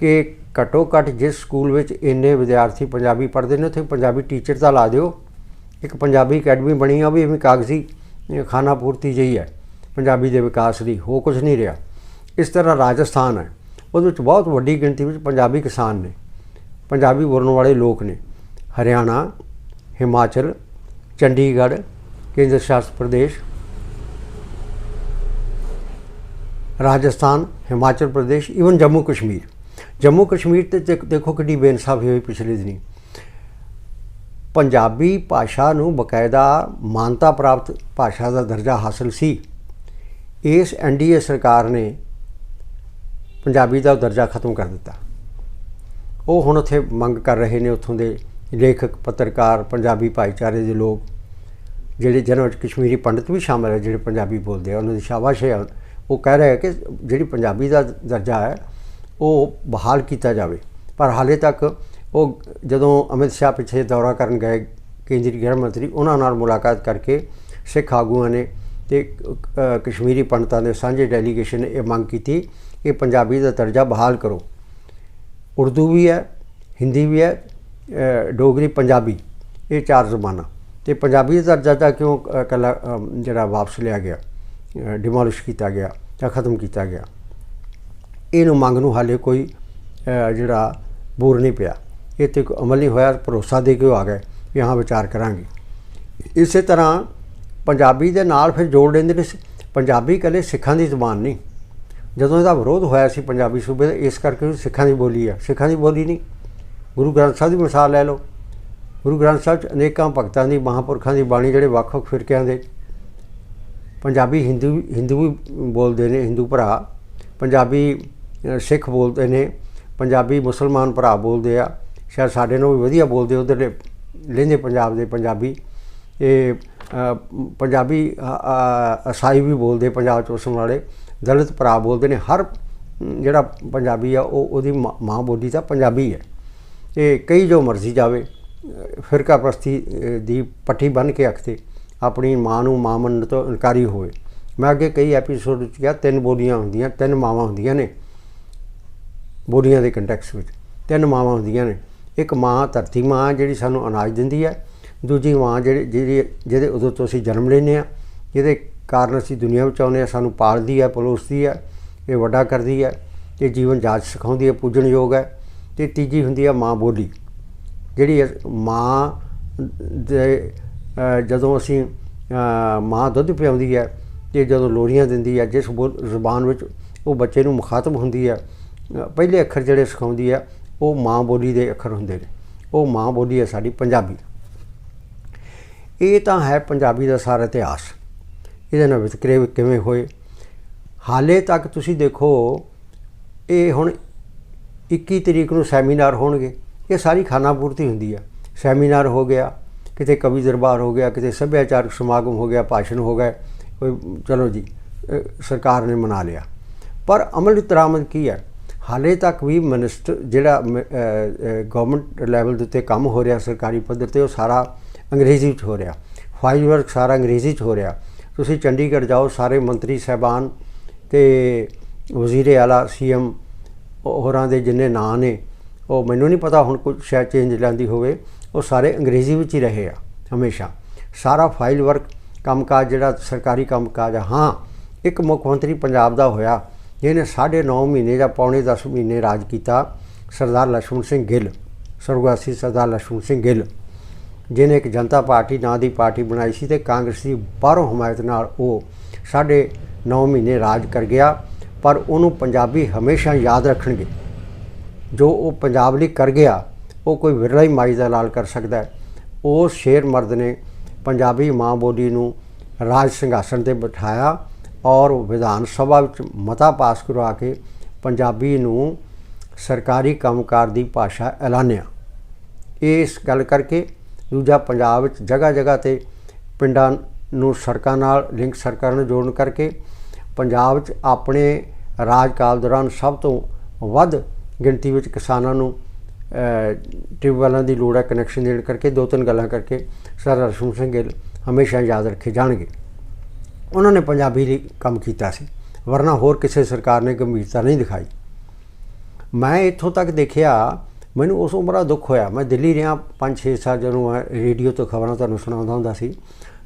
ਕਿ ਘੱਟੋ ਘੱਟ ਜਿਸ ਸਕੂਲ ਵਿੱਚ ਇੰਨੇ ਵਿਦਿਆਰਥੀ ਪੰਜਾਬੀ ਪੜ੍ਹਦੇ ਨੇ ਉੱਥੇ ਪੰਜਾਬੀ ਟੀਚਰ ਤਾਂ ਲਾ ਦਿਓ। ਇੱਕ ਪੰਜਾਬੀ ਅਕੈਡਮੀ ਬਣੀ ਆ ਉਹ ਵੀ ਐਵੇਂ ਕਾਗਜ਼ੀ ਅਹ, ਪੂਰਤੀ ਜਿਹੀ ਹੈ। ਪੰਜਾਬੀ ਦੇ ਵਿਕਾਸ ਦੀ ਹੋ ਕੁਝ ਨਹੀਂ ਰਿਹਾ। ਇਸ ਤਰ੍ਹਾਂ ਰਾਜਸਥਾਨ ਹੈ। ਉਹਦੇ ਵਿੱਚ ਬਹੁਤ ਵੱਡੀ ਗਿਣਤੀ ਵਿੱਚ ਪੰਜਾਬੀ ਕਿਸਾਨ ਨੇ। ਪੰਜਾਬੀ ਬੋਲਣ ਵਾਲੇ ਲੋਕ ਨੇ। ਹਰਿਆਣਾ ਹਿਮਾਚਲ ਚੰਡੀਗੜ੍ਹ ਕੇਂਦਰ ਸ਼ਾਸਿਤ ਪ੍ਰਦੇਸ਼ ਰਾਜਸਥਾਨ, ਹਿਮਾਚਲ ਪ੍ਰਦੇਸ਼ ਈਵਨ ਜੰਮੂ ਕਸ਼ਮੀਰ। ਜੰਮੂ ਕਸ਼ਮੀਰ ਤੇ ਦੇਖੋ ਕਿੰਨੀ ਬੇਇਨਸਾਫੀ ਹੋਈ ਪਿਛਲੇ ਦਿਨੀ। ਪੰਜਾਬੀ ਭਾਸ਼ਾ ਨੂੰ ਬਕਾਇਦਾ ਮਾਨਤਾ ਪ੍ਰਾਪਤ ਭਾਸ਼ਾ ਦਾ ਦਰਜਾ ਹਾਸਲ ਸੀ। ਇਸ ਐਨਡੀਏ ਸਰਕਾਰ ਨੇ ਪੰਜਾਬੀ ਦਾ ਦਰਜਾ ਖਤਮ ਕਰ ਦਿੱਤਾ। ਉਹ ਹੁਣ ਉੱਥੇ ਮੰਗ ਕਰ ਰਹੇ ਨੇ ਉੱਥੋਂ ਦੇ ਲੇਖਕ, ਪੱਤਰਕਾਰ, ਪੰਜਾਬੀ ਭਾਈਚਾਰੇ ਦੇ ਲੋਕ, ਜਿਹੜੇ ਜਿਹਨਾਂ ਵਿੱਚ ਕਸ਼ਮੀਰੀ ਪੰਡਤ ਵੀ ਸ਼ਾਮਲ ਹੈ, ਜਿਹੜੇ ਪੰਜਾਬੀ ਬੋਲਦੇ ਆ, ਉਹਨਾਂ ਦੀ ਸ਼ਾਬਾਸ਼ ਹੈ। ਉਹ ਕਹਿ ਰਹੇ ਕਿ ਜਿਹੜੀ ਪੰਜਾਬੀ ਦਾ ਦਰਜਾ ਹੈ, ਉਹ ਬਹਾਲ ਕੀਤਾ ਜਾਵੇ। ਪਰ ਹਾਲੇ ਤੱਕ ਉਹ ਜਦੋਂ ਅਮਿਤ ਸ਼ਾਹ ਪਿੱਛੇ ਦੌਰਾ ਕਰਨ ਗਏ, ਕੇਂਦਰੀ ਗ੍ਰਹਿ ਮੰਤਰੀ, ਉਹਨਾਂ ਨਾਲ ਮੁਲਾਕਾਤ ਕਰਕੇ ਸਿੱਖ ਆਗੂਆਂ ਨੇ ਤੇ ਕਸ਼ਮੀਰੀ ਪੰਡਤਾਂ ਦੇ ਸਾਂਝੇ ਡੈਲੀਗੇਸ਼ਨ ਨੇ ਇਹ ਮੰਗ ਕੀਤੀ ਕਿ ਪੰਜਾਬੀ ਦਾ ਦਰਜਾ ਬਹਾਲ ਕਰੋ। ਉਰਦੂ ਵੀ ਹੈ, ਹਿੰਦੀ ਵੀ ਹੈ ਡੋਗਰੀ, ਪੰਜਾਬੀ, ਇਹ ਚਾਰ ਜ਼ਬਾਨਾਂ। ਤੇ ਪੰਜਾਬੀ ਦਾ ਦਰਜਾ ਤਾਂ ਕਿਉਂ ਇਕੱਲਾ ਜਿਹੜਾ ਵਾਪਸ ਲਿਆ ਗਿਆ? ਡਿਮੋਲਿਸ਼ ਕੀਤਾ ਗਿਆ ਜਾਂ ਖਤਮ ਕੀਤਾ ਗਿਆ। ਇਹਨੂੰ ਮੰਗ ਨੂੰ ਹਾਲੇ ਕੋਈ ਜਿਹੜਾ ਬੂਰ ਨਹੀਂ ਪਿਆ। ਇਹ ਤੇ ਕੋਈ ਅਮਲ ਨਹੀਂ ਹੋਇਆ, ਭਰੋਸਾ ਦੇ ਕੇ ਉਹ ਆ ਗਏ ਵੀ ਹਾਂ, ਵਿਚਾਰ ਕਰਾਂਗੇ। ਇਸੇ ਤਰ੍ਹਾਂ ਪੰਜਾਬੀ ਦੇ ਨਾਲ ਫਿਰ ਜੋੜ ਲੈਂਦੇ ਨੇ ਸਿ- ਪੰਜਾਬੀ ਇਕੱਲੇ ਸਿੱਖਾਂ ਦੀ ਜ਼ੁਬਾਨ ਨਹੀਂ। ਜਦੋਂ ਇਹਦਾ ਵਿਰੋਧ ਹੋਇਆ ਸੀ ਪੰਜਾਬੀ ਸੂਬੇ ਦਾ, ਇਸ ਕਰਕੇ ਸਿੱਖਾਂ ਦੀ ਬੋਲੀ ਆ। ਸਿੱਖਾਂ ਦੀ ਬੋਲੀ ਨਹੀਂ। ਗੁਰੂ ਗ੍ਰੰਥ ਸਾਹਿਬ ਦੀ ਮਿਸਾਲ ਲੈ ਲਓ। ਗੁਰੂ ਗ੍ਰੰਥ ਸਾਹਿਬ 'ਚ ਅਨੇਕਾਂ ਭਗਤਾਂ ਦੀ, ਮਹਾਂਪੁਰਖਾਂ ਦੀ ਬਾਣੀ ਜਿਹੜੇ ਵੱਖ-ਵੱਖ ਫਿਰਕਿਆਂ ਦੇ ਪੰਜਾਬੀ ਹਿੰਦੂ ਹਿੰਦੂ ਵੀ ਬੋਲਦੇ ਨੇ ਹਿੰਦੂ ਭਰਾ। ਪੰਜਾਬੀ ਸਿੱਖ ਬੋਲਦੇ ਨੇ। ਪੰਜਾਬੀ ਮੁਸਲਮਾਨ ਭਰਾ ਬੋਲਦੇ ਆ। ਸ਼ਾਇਦ ਸਾਡੇ ਨੂੰ ਵੀ ਵਧੀਆ ਬੋਲਦੇ ਉਧਰਲੇ ਲਹਿੰਦੇ ਪੰਜਾਬ ਦੇ ਪੰਜਾਬੀ। ਇਹ ਪੰਜਾਬੀ ਅ, ਈਸਾਈ ਵੀ ਬੋਲਦੇ ਪੰਜਾਬ ਚ ਵਸਣ ਵਾਲੇ। ਦਲਿਤ ਭਰਾ ਬੋਲਦੇ ਨੇ। ਹਰ ਜਿਹੜਾ ਪੰਜਾਬੀ ਆ ਉਹ ਉਹਦੀ ਮਾਂ ਮਾਂ ਬੋਲੀ ਤਾਂ ਪੰਜਾਬੀ ਹੈ। ਇਹ ਕਈ ਜੋ ਮਰਜ਼ੀ ਜਾਵੇ ਫਿਰਕਾ ਪ੍ਰਸਤੀ ਦੀ ਪੱਠੀ ਬੰਨ ਕੇ ਅਖਤੇ ਆਪਣੀ ਮਾਂ ਨੂੰ ਮਾਂ ਮੰਨਣ ਤੋਂ ਇਨਕਾਰੀ ਹੋਵੇ। ਮੈਂ ਅੱਗੇ ਕਈ ਐਪੀਸੋਡ ਵਿੱਚ ਕਿਹਾ, ਤਿੰਨ ਬੋਲੀਆਂ ਹੁੰਦੀਆਂ, ਤਿੰਨ ਮਾਵਾਂ ਹੁੰਦੀਆਂ ਨੇ। ਬੋਲੀਆਂ ਦੇ ਕੰਟੈਕਸ ਵਿੱਚ, ਤਿੰਨ ਮਾਵਾਂ ਹੁੰਦੀਆਂ ਨੇ। ਇੱਕ ਮਾਂ ਧਰਤੀ ਮਾਂ ਜਿਹੜੀ ਸਾਨੂੰ ਅਨਾਜ ਦਿੰਦੀ ਹੈ। ਦੂਜੀ ਮਾਂ ਜਿਹੜੀ ਜਿਹੜੀ, ਜਿਹਦੇ ਉਦੋਂ ਤੋਂ ਅਸੀਂ ਜਨਮ ਲੈਂਦੇ ਆ ਜਿਹਦੇ ਕਾਰਨ ਅਸੀਂ ਦੁਨੀਆ ਵਿੱਚ ਆਉਂਦੇ ਆ ਸਾਨੂੰ ਪਾਲਦੀ ਹੈ, ਪਲੋਸਦੀ ਹੈ, ਇਹ ਵੱਡਾ ਕਰਦੀ ਹੈ। ਇਹ ਜੀਵਨ ਜਾਚ ਸਿਖਾਉਂਦੀ ਹੈ ਪੂਜਣਯੋਗ ਹੈ। ਤੇ ਤੀਜੀ ਹੁੰਦੀ ਹੈ ਮਾਂ ਬੋਲੀ। ਜਿਹੜੀ ਅਸ- ਮਾਂ ਦੇ ਜਦੋਂ ਅਸੀਂ ਮਾਂ ਦੁੱਧ ਪਿਆਉਂਦੀ ਹੈ ਤੇ ਜਦੋਂ ਲੋਰੀਆਂ ਦਿੰਦੀ ਹੈ, ਜਿਸ ਬੋਲ ਜ਼ੁਬਾਨ ਵਿੱਚ ਉਹ ਬੱਚੇ ਨੂੰ ਮੁਖਾਤਬ ਹੁੰਦੀ ਹੈ ਪਹਿਲੇ ਅੱਖਰ ਜਿਹੜੇ ਸਿਖਾਉਂਦੀ ਹੈ, ਉਹ ਮਾਂ ਬੋਲੀ ਦੇ ਅੱਖਰ ਹੁੰਦੇ ਨੇ। ਉਹ ਮਾਂ ਬੋਲੀ ਹੈ ਸਾਡੀ ਪੰਜਾਬੀ। ਇਹ ਤਾਂ ਹੈ ਪੰਜਾਬੀ ਦਾ ਸਾਰਾ ਇਤਿਹਾਸ। ਇਹਦੇ ਨਾਲ ਵਿਤਕਰੇ ਕਿਵੇਂ ਹੋਏ? ਹਾਲੇ ਤੱਕ ਤੁਸੀਂ ਦੇਖੋ, ਇਹ ਹੁਣ 21 ਤਰੀਕ ਨੂੰ ਸੈਮੀਨਾਰ ਹੋਣਗੇ। ਇਹ ਸਾਰੀ ਖਾਨਾਪੂਰਤੀ ਹੁੰਦੀ ਹੈ। ਸੈਮੀਨਾਰ ਹੋ ਗਿਆ। ਕਿਤੇ ਕਵੀ ਦਰਬਾਰ ਹੋ ਗਿਆ, ਕਿਤੇ ਸੱਭਿਆਚਾਰਕ ਸਮਾਗਮ ਹੋ ਗਿਆ, ਭਾਸ਼ਣ ਹੋ ਗਏ, ਕੋਈ ਚਲੋ ਜੀ ਸਰਕਾਰ ਨੇ ਮਨਾ ਲਿਆ। ਪਰ ਅਮਲ ਉਤਰਾਮਦ ਕੀ ਹੈ? ਹਾਲੇ ਤੱਕ ਵੀ ਮਿਨਿਸਟਰ ਜਿਹੜਾ ਗਵਰਨਮੈਂਟ ਲੈਵਲ ਦੇ ਉੱਤੇ ਕੰਮ ਹੋ ਰਿਹਾ, ਸਰਕਾਰੀ ਪੱਧਰ ਤੇ, ਉਹ ਸਾਰਾ ਅੰਗਰੇਜ਼ੀ 'ਚ ਹੋ ਰਿਹਾ। ਫਾਈਲ ਵਰਕ ਸਾਰਾ ਅੰਗਰੇਜ਼ੀ 'ਚ ਹੋ ਰਿਹਾ। ਤੁਸੀਂ ਚੰਡੀਗੜ੍ਹ ਜਾਓ, ਸਾਰੇ ਮੰਤਰੀ ਸਹਿਬਾਨ ਤੇ ਵਜ਼ੀਰ ਆਲਾ, ਸੀਐਮ ਹੋਰਾਂ ਦੇ ਜਿੰਨੇ ਨਾਂ ਨੇ, ਉਹ ਮੈਨੂੰ ਨਹੀਂ ਪਤਾ ਹੁਣ ਕੁਝ ਸ਼ਾਇਦ ਚੇਂਜ ਲੈਂਦੀ ਹੋਵੇ। ਉਹ ਸਾਰੇ ਅੰਗਰੇਜ਼ੀ ਵਿੱਚ ਹੀ ਰਹੇ ਆ, ਹਮੇਸ਼ਾ। ਸਾਰਾ ਫਾਈਲ ਵਰਕ ਕੰਮਕਾਜ ਜਿਹੜਾ ਸਰਕਾਰੀ ਕੰਮ ਕਾਜ ਆ, ਹਾਂ, ਇੱਕ ਮੁੱਖ ਮੰਤਰੀ ਪੰਜਾਬ ਦਾ ਹੋਇਆ, ਜਿਹਨੇ 9.5 ਮਹੀਨੇ ਜਾਂ ਪੌਣੇ 10 ਮਹੀਨੇ ਰਾਜ ਕੀਤਾ, ਸਰਦਾਰ ਲਖਮਣ ਸਿੰਘ ਗਿੱਲ ਸਰਗਵਾਸੀ ਸਰਦਾਰ ਲਖਮਣ ਸਿੰਘ ਗਿੱਲ, ਜਿਹਨੇ ਇੱਕ ਜਨਤਾ ਪਾਰਟੀ ਨਾਂ ਦੀ ਪਾਰਟੀ ਬਣਾਈ ਸੀ ਤੇ ਕਾਂਗਰਸ ਦੀ ਬਾਹਰੋਂ ਹਮਾਇਤ ਨਾਲ ਉਹ 9.5 ਮਹੀਨੇ ਰਾਜ ਕਰ ਗਿਆ, ਪਰ ਉਹਨੂੰ ਪੰਜਾਬੀ ਹਮੇਸ਼ਾ ਯਾਦ ਰੱਖਣਗੇ। ਜੋ ਉਹ ਪੰਜਾਬ ਲਈ ਕਰ ਗਿਆ ਉਹ ਕੋਈ ਵਿਰਲਾ ਹੀ ਮਾਈ ਦਾ ਲਾਲ ਕਰ ਸਕਦਾ ਉਹ ਸ਼ੇਰ ਮਰਦ ਨੇ ਪੰਜਾਬੀ ਮਾਂ ਬੋਲੀ ਨੂੰ ਰਾਜ ਸਿੰਘਾਸਨ ਤੇ ਬਿਠਾਇਆ ਔਰ ਵਿਧਾਨ ਸਭਾ ਵਿੱਚ ਮਤਾ ਪਾਸ ਕਰਵਾ ਕੇ ਪੰਜਾਬੀ ਨੂੰ ਸਰਕਾਰੀ ਕੰਮਕਾਰ ਦੀ ਭਾਸ਼ਾ ਐਲਾਨਿਆ। ਇਸ ਗੱਲ ਕਰਕੇ ਦੂਜਾ ਪੰਜਾਬ ਵਿੱਚ ਜਗ੍ਹਾ ਜਗ੍ਹਾ ਤੇ ਪਿੰਡਾਂ ਨੂੰ ਸੜਕਾਂ ਨਾਲ ਲਿੰਕ ਸੜਕਾਂ ਨੂੰ ਜੋੜਨ ਕਰਕੇ ਪੰਜਾਬ ਵਿੱਚ ਆਪਣੇ ਰਾਜ ਕਾਲ ਦੌਰਾਨ ਸਭ ਤੋਂ ਵੱਧ ਗਿਣਤੀ ਵਿੱਚ ਕਿਸਾਨਾਂ ਨੂੰ ਟਿਊਬਵੈੱਲਾਂ ਦੀ ਲੋੜ ਹੈ ਕਨੈਕਸ਼ਨ ਦੇਣ ਕਰਕੇ, ਦੋ ਤਿੰਨ ਗੱਲਾਂ ਕਰਕੇ, ਸਰ ਰਸੂਮ ਸਿੰਘ ਗਿੱਲ ਹਮੇਸ਼ਾ ਯਾਦ ਰੱਖੇ ਜਾਣਗੇ। ਉਹਨਾਂ ਨੇ ਪੰਜਾਬੀ ਲਈ ਕੰਮ ਕੀਤਾ ਸੀ, ਵਰਨਾ ਹੋਰ ਕਿਸੇ ਸਰਕਾਰ ਨੇ ਗੰਭੀਰਤਾ ਨਹੀਂ ਦਿਖਾਈ। ਮੈਂ ਇੱਥੋਂ ਤੱਕ ਦੇਖਿਆ, ਮੈਨੂੰ ਉਸ ਉਮਰ ਦਾ ਦੁੱਖ ਹੋਇਆ। ਮੈਂ ਦਿੱਲੀ ਰਿਹਾ 5-6 ਸਾਲ ਜਦੋਂ ਮੈਂ ਰੇਡੀਓ ਤੋਂ ਖਬਰਾਂ ਤੁਹਾਨੂੰ ਸੁਣਾਉਂਦਾ ਹੁੰਦਾ ਸੀ,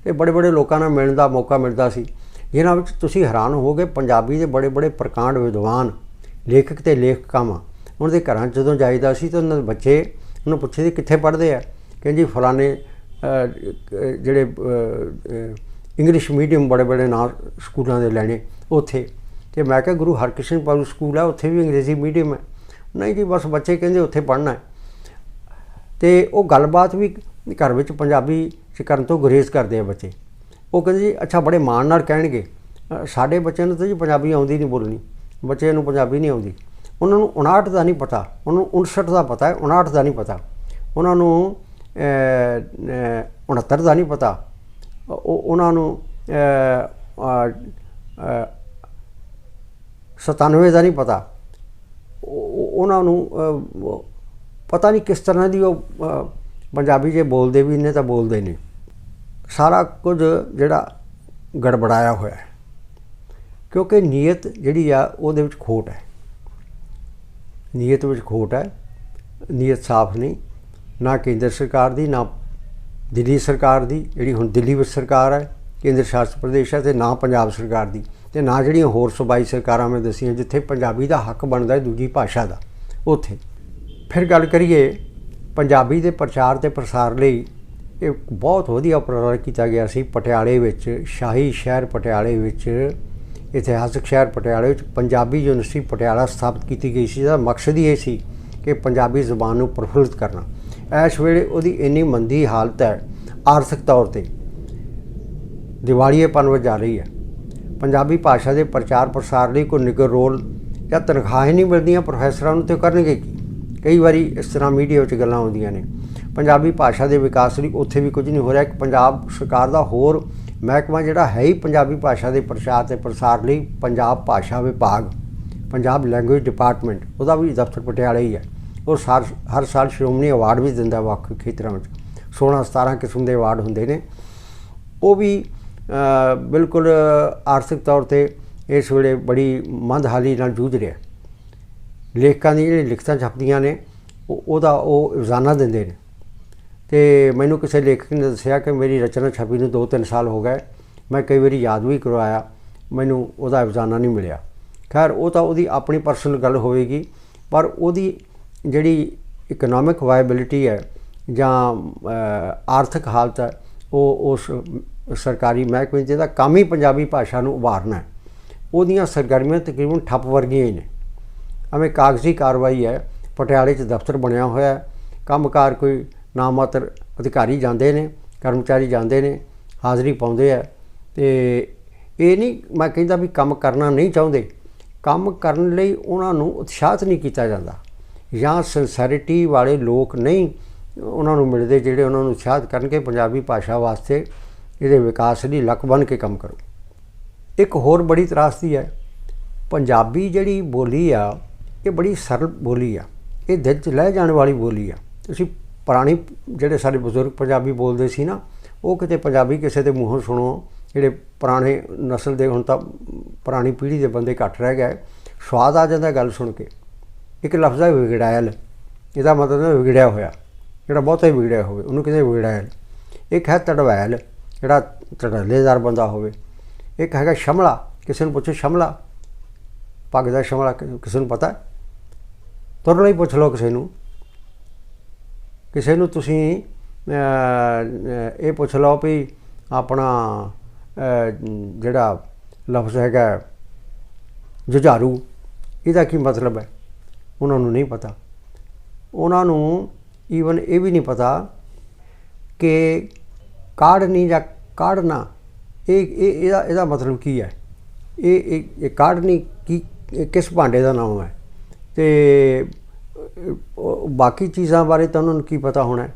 ਤੇ ਬੜੇ ਬੜੇ ਲੋਕਾਂ ਨਾਲ ਮਿਲਣ ਦਾ ਮੌਕਾ ਮਿਲਦਾ ਸੀ। ਜਿਨ੍ਹਾਂ ਵਿੱਚ ਤੁਸੀਂ ਹੈਰਾਨ ਹੋਗੇ ਪੰਜਾਬੀ ਦੇ ਬੜੇ ਬੜੇ ਪ੍ਰਕਾਂਡ ਵਿਦਵਾਨ, ਲੇਖਕ ਤੇ ਲੇਖਕਾਵਾਂ ਉਹਨਾਂ ਦੇ ਘਰਾਂ 'ਚ ਜਦੋਂ ਜਾਈਦਾ ਸੀ ਤਾਂ ਉਹਨਾਂ ਦੇ ਬੱਚੇ ਉਹਨੂੰ ਪੁੱਛਦੇ ਕਿੱਥੇ ਪੜ੍ਹਦੇ ਆ? ਕਹਿੰਦੇ ਜੀ ਫਲਾਣੇ ਜਿਹੜੇ ਇੰਗਲਿਸ਼ ਮੀਡੀਅਮ ਬੜੇ ਬੜੇ ਨਾਂ ਸਕੂਲਾਂ ਦੇ ਲੈਣੇ ਉੱਥੇ। ਤੇ ਮੈਂ ਕਿਹਾ, ਗੁਰੂ ਹਰਕ੍ਰਿਸ਼ਨ ਪਬਲਿਕ ਸਕੂਲ ਹੈ ਉੱਥੇ ਵੀ ਅੰਗਰੇਜ਼ੀ ਮੀਡੀਅਮ ਹੈ। ਨਹੀਂ ਜੀ, ਬਸ ਬੱਚੇ ਕਹਿੰਦੇ ਉੱਥੇ ਪੜ੍ਹਨਾ ਹੈ। ਤੇ ਉਹ ਗੱਲਬਾਤ ਵੀ ਘਰ ਵਿੱਚ ਪੰਜਾਬੀ ਚ ਕਰਨ ਤੋਂ ਗੁਰੇਜ਼ ਕਰਦੇ ਆ ਬੱਚੇ। ਉਹ ਕਹਿੰਦੇ ਜੀ, ਅੱਛਾ, ਬੜੇ ਮਾਣ ਨਾਲ ਕਹਿਣਗੇ। ਸਾਡੇ ਬੱਚਿਆਂ ਨੂੰ ਤਾਂ ਜੀ ਪੰਜਾਬੀ ਆਉਂਦੀ ਨਹੀਂ ਬੋਲਣੀ। ਬੱਚਿਆਂ ਨੂੰ ਪੰਜਾਬੀ ਨਹੀਂ ਆਉਂਦੀ। ਉਹਨਾਂ ਨੂੰ 59 ਦਾ ਨਹੀਂ ਪਤਾ ਉਹਨਾਂ ਨੂੰ 59 ਦਾ ਪਤਾ ਹੈ 59 ਦਾ ਨਹੀਂ ਪਤਾ। ਉਹਨਾਂ ਨੂੰ ਅ, 69 ਦਾ ਨਹੀਂ ਪਤਾ। ਉਹਨਾਂ ਨੂੰ ਅ, 97 ਦਾ ਨਹੀਂ ਪਤਾ। ਉਹਨਾਂ ਨੂੰ ਪਤਾ ਨਹੀਂ ਕਿਸ ਤਰ੍ਹਾਂ ਦੀ ਉਹ ਪੰਜਾਬੀ ਜੇ ਬੋਲਦੇ ਵੀ ਨੇ ਤਾਂ ਬੋਲਦੇ ਨਹੀਂ ਸਾਰਾ ਕੁਝ ਜਿਹੜਾ ਗੜਬੜਾਇਆ ਹੋਇਆ ਹੈ। ਕਿਉਂਕਿ ਨੀਅਤ ਜਿਹੜੀ ਆ ਉਹਦੇ ਵਿੱਚ ਖੋਟ ਹੈ। ਨੀਅਤ ਵਿੱਚ ਖੋਟ ਹੈ, ਨੀਅਤ ਸਾਫ਼ ਨਹੀਂ, ਨਾ ਕੇਂਦਰ ਸਰਕਾਰ ਦੀ, ਨਾ ਦਿੱਲੀ ਸਰਕਾਰ ਦੀ, ਜਿਹੜੀ ਹੁਣ ਦਿੱਲੀ ਵਿੱਚ ਸਰਕਾਰ ਹੈ, ਕੇਂਦਰ ਸ਼ਾਸਤ ਪ੍ਰਦੇਸ਼ ਹੈ ਤੇ ਨਾ ਪੰਜਾਬ ਸਰਕਾਰ ਦੀ ਤੇ ਨਾ ਜਿਹੜੀਆਂ ਹੋਰ ਸੂਬਾਈ ਸਰਕਾਰਾਂ ਮੈਂ ਦਸੀਆਂ ਜਿੱਥੇ ਪੰਜਾਬੀ ਦਾ ਹੱਕ ਬਣਦਾ ਹੈ ਦੂਜੀ ਭਾਸ਼ਾ ਦਾ, ਉੱਥੇ। ਫਿਰ ਗੱਲ ਕਰੀਏ, ਪੰਜਾਬੀ ਦੇ ਪ੍ਰਚਾਰ ਤੇ ਪ੍ਰਸਾਰ ਲਈ ਇਹ ਬਹੁਤ ਵਧੀਆ ਉਪਰਾਲਾ ਕੀਤਾ ਗਿਆ ਸੀ ਪਟਿਆਲੇ ਵਿੱਚ, ਸ਼ਾਹੀ ਸ਼ਹਿਰ ਪਟਿਆਲੇ ਵਿੱਚ ਇਤਿਹਾਸਕ ਸ਼ਹਿਰ ਪਟਿਆਲੇ ਵਿੱਚ ਪੰਜਾਬੀ ਯੂਨੀਵਰਸਿਟੀ ਪਟਿਆਲਾ ਸਥਾਪਿਤ ਕੀਤੀ ਗਈ ਸੀ, ਜਿਹਦਾ ਮਕਸਦ ਹੀ ਇਹ ਸੀ ਕਿ ਪੰਜਾਬੀ ਜ਼ੁਬਾਨ ਨੂੰ ਪ੍ਰਫੁੱਲਿਤ ਕਰਨਾ। ਇਸ ਵੇਲੇ ਉਹਦੀ ਇੰਨੀ ਮੰਦੀ ਹਾਲਤ ਹੈ, ਆਰਥਿਕ ਤੌਰ ਤੇ। ਦਿਵਾਲੀਏਪਨ ਵੱਲ ਜਾ ਰਹੀ ਹੈ। ਪੰਜਾਬੀ ਭਾਸ਼ਾ ਦੇ ਪ੍ਰਚਾਰ ਪ੍ਰਸਾਰ ਲਈ ਕੋਈ ਨਿੱਘਰ ਰੋਲ ਜਾਂ ਤਨਖਾਹਾਂ ਨਹੀਂ ਮਿਲਦੀਆਂ, ਪ੍ਰੋਫੈਸਰਾਂ ਨੂੰ ਤੇ ਉਹ ਕਰਨਗੇ ਕੀ? ਕਈ ਵਾਰੀ ਇਸ ਤਰ੍ਹਾਂ ਮੀਡੀਆ ਵਿੱਚ ਗੱਲਾਂ ਆਉਂਦੀਆਂ ਨੇ। ਪੰਜਾਬੀ ਭਾਸ਼ਾ ਦੇ ਵਿਕਾਸ ਲਈ ਉੱਥੇ ਵੀ ਕੁਝ ਨਹੀਂ ਹੋ ਰਿਹਾ। ਕਿ ਪੰਜਾਬ ਸਰਕਾਰ ਦਾ ਹੋਰ ਮਹਿਕਮਾ ਜਿਹੜਾ ਹੈ ਹੀ ਪੰਜਾਬੀ ਭਾਸ਼ਾ ਦੇ ਪ੍ਰਚਾਰ ਤੇ ਪ੍ਰਸਾਰ ਲਈ ਪੰਜਾਬ ਭਾਸ਼ਾ ਵਿਭਾਗ, ਪੰਜਾਬ ਲੈਂਗੁਏਜ ਡਿਪਾਰਟਮੈਂਟ ਉਹਦਾ ਵੀ ਦਫ਼ਤਰ ਪਟਿਆਲੇ ਹੀ ਹੈ। ਉਹ ਸਾਰ ਹਰ ਸਾਲ ਸ਼੍ਰੋਮਣੀ ਅਵਾਰਡ ਵੀ ਦਿੰਦਾ ਵੱਖ ਖੇਤਰਾਂ ਵਿੱਚ। 16 17 ਕਿਸਮ ਦੇ ਅਵਾਰਡ ਹੁੰਦੇ ਨੇ। ਉਹ ਵੀ ਬਿਲਕੁਲ ਆਰਥਿਕ ਤੌਰ ਤੇ ਇਸ ਵੇਲੇ ਬੜੀ ਮੰਦਹਾਲੀ ਨਾਲ ਜੂਝ ਰਿਹਾ। ਲੇਖਕਾਂ ਦੀ ਜਿਹੜੀ ਲਿਖਤਾਂ ਛਪਦੀਆਂ ਨੇ, ਉਹ ਉਹਦਾ ਉਹ ਰੋਜ਼ਾਨਾ ਦਿੰਦੇ ਨੇ। ਤੇ ਮੈਨੂੰ ਕਿਸੇ ਲੇਖਕ ਨੇ ਦੱਸਿਆ ਕਿ ਮੇਰੀ ਰਚਨਾ ਛਪੀ ਨੂੰ 2-3 ਸਾਲ ਹੋ ਗਏ। ਮੈਂ ਕਈ ਵਾਰੀ ਯਾਦ ਵੀ ਕਰਵਾਇਆ। ਮੈਨੂੰ ਉਹਦਾ ਅਫਜ਼ਾਨਾ ਨਹੀਂ ਮਿਲਿਆ। ਖੈਰ, ਉਹ ਤਾਂ ਉਹਦੀ ਆਪਣੀ ਪਰਸਨਲ ਗੱਲ ਹੋਵੇਗੀ, ਪਰ ਉਹਦੀ ਜਿਹੜੀ ਇਕਨੋਮਿਕ ਵਾਇਬਿਲਿਟੀ ਹੈ ਜਾਂ ਆਰਥਿਕ ਹਾਲਤ ਹੈ, ਉਹ ਉਸ ਸਰਕਾਰੀ ਮਹਿਕਮੇ ਜਿਹਦਾ ਕੰਮ ਹੀ ਪੰਜਾਬੀ ਭਾਸ਼ਾ ਨੂੰ ਉਭਾਰਨਾ ਹੈ। ਉਹਦੀਆਂ ਸਰਗਰਮੀਆਂ ਤਕਰੀਬਨ ਠੱਪ ਵਰਗੀਆਂ ਹੀ ਨੇ। ਐਵੇਂ ਕਾਗਜ਼ੀ ਕਾਰਵਾਈ ਹੈ, ਪਟਿਆਲੇ 'ਚ ਦਫ਼ਤਰ ਬਣਿਆ ਹੋਇਆ ਹੈ। ਕੰਮਕਾਰ ਕੋਈ ਨਾਮਾਤਰ ਅਧਿਕਾਰੀ ਜਾਂਦੇ ਨੇ, ਕਰਮਚਾਰੀ ਜਾਂਦੇ ਨੇ, ਹਾਜ਼ਰੀ ਪਾਉਂਦੇ ਆ। ਤੇ ਇਹ ਨਹੀਂ, ਮੈਂ ਕਹਿੰਦਾ ਵੀ ਕੰਮ ਕਰਨਾ ਨਹੀਂ ਚਾਹੁੰਦੇ। ਕੰਮ ਕਰਨ ਲਈ ਉਹਨਾਂ ਨੂੰ ਉਤਸ਼ਾਹਿਤ ਨਹੀਂ ਕੀਤਾ ਜਾਂਦਾ। ਜਾਂ ਸਿੰਸੈਰਿਟੀ ਵਾਲੇ ਲੋਕ ਨਹੀਂ ਉਹਨਾਂ ਨੂੰ ਮਿਲਦੇ ਜਿਹੜੇ ਉਹਨਾਂ ਨੂੰ ਉਤਸ਼ਾਹਿਤ ਕਰਨਗੇ ਪੰਜਾਬੀ ਭਾਸ਼ਾ ਵਾਸਤੇ। ਇਹਦੇ ਵਿਕਾਸ ਲਈ ਲੱਕ ਬਣ ਕੇ ਕੰਮ ਕਰੋ। ਇੱਕ ਹੋਰ ਬੜੀ ਤਰਾਸਦੀ ਹੈ, ਪੰਜਾਬੀ ਜਿਹੜੀ ਬੋਲੀ ਆ, ਇਹ ਬੜੀ ਸਰਲ ਬੋਲੀ ਆ। ਇਹ ਦਿਲ 'ਚ ਲੈ ਜਾਣ ਵਾਲੀ ਬੋਲੀ ਆ। ਤੁਸੀਂ ਪੁਰਾਣੀ ਜਿਹੜੇ ਸਾਡੇ ਬਜ਼ੁਰਗ ਪੰਜਾਬੀ ਬੋਲਦੇ ਸੀ ਨਾ, ਉਹ ਕਿਤੇ ਪੰਜਾਬੀ ਕਿਸੇ ਦੇ ਮੂੰਹੋਂ ਸੁਣੋ, ਜਿਹੜੇ ਪੁਰਾਣੇ ਨਸਲ ਦੇ ਹੁਣ ਤਾਂ ਪੁਰਾਣੀ ਪੀੜ੍ਹੀ ਦੇ ਬੰਦੇ ਘੱਟ ਰਹਿ ਗਏ, ਸਵਾਦ ਆ ਜਾਂਦਾ ਗੱਲ ਸੁਣ ਕੇ। ਇੱਕ ਲਫ਼ਜ਼ ਹੈ ਵਿਗੜਾਇਲ, ਇਹਦਾ ਮਤਲਬ ਹੈ ਵਿਗੜਿਆ ਹੋਇਆ, ਜਿਹੜਾ ਬਹੁਤਾ ਹੀ ਵਿਗੜਿਆ ਹੋਵੇ, ਉਹਨੂੰ ਕਹਿੰਦੇ ਵਿਗੜਾਇਲ। ਇੱਕ ਹੈ ਤੜਵੈਲ, ਜਿਹੜਾ ਤੜਲੇਦਾਰ ਬੰਦਾ ਹੋਵੇ। ਇੱਕ ਹੈਗਾ ਸ਼ਮਲਾ, ਕਿਸੇ ਨੂੰ ਪੁੱਛੋ ਸ਼ਮਲਾ, ਪੱਗ ਦਾ ਸ਼ਮਲਾ, ਕਿਸੇ ਨੂੰ ਪਤਾ? ਹੈ? ਤੁਰ ਲਈ ਪੁੱਛ ਲਓ ਕਿਸੇ ਨੂੰ। ਕਿਸੇ ਨੂੰ ਤੁਸੀਂ ਇਹ ਪੁੱਛ ਲਓ ਵੀ ਆਪਣਾ ਜਿਹੜਾ ਲਫ਼ਜ਼ ਹੈਗਾ ਜੁਝਾਰੂ, ਇਹਦਾ ਕੀ ਮਤਲਬ ਹੈ? ਉਹਨਾਂ ਨੂੰ ਨਹੀਂ ਪਤਾ। ਉਹਨਾਂ ਨੂੰ ਈਵਨ ਇਹ ਵੀ ਨਹੀਂ ਪਤਾ ਕਿ ਕਾੜਨੀ ਜਾਂ ਕਾੜਨਾ ਇਹ ਇਹ, ਇਹਦਾ ਇਹਦਾ ਮਤਲਬ ਕੀ ਹੈ? ਇਹ ਇਹ ਇਹ ਕਾੜਨੀ ਕੀ ਕਿਸ ਭਾਂਡੇ ਦਾ ਨਾਮ ਹੈ? ਤੇ ਬਾਕੀ ਚੀਜ਼ਾਂ ਬਾਰੇ ਤਾਂ ਉਹਨਾਂ ਨੂੰ ਕੀ ਪਤਾ ਹੋਣਾ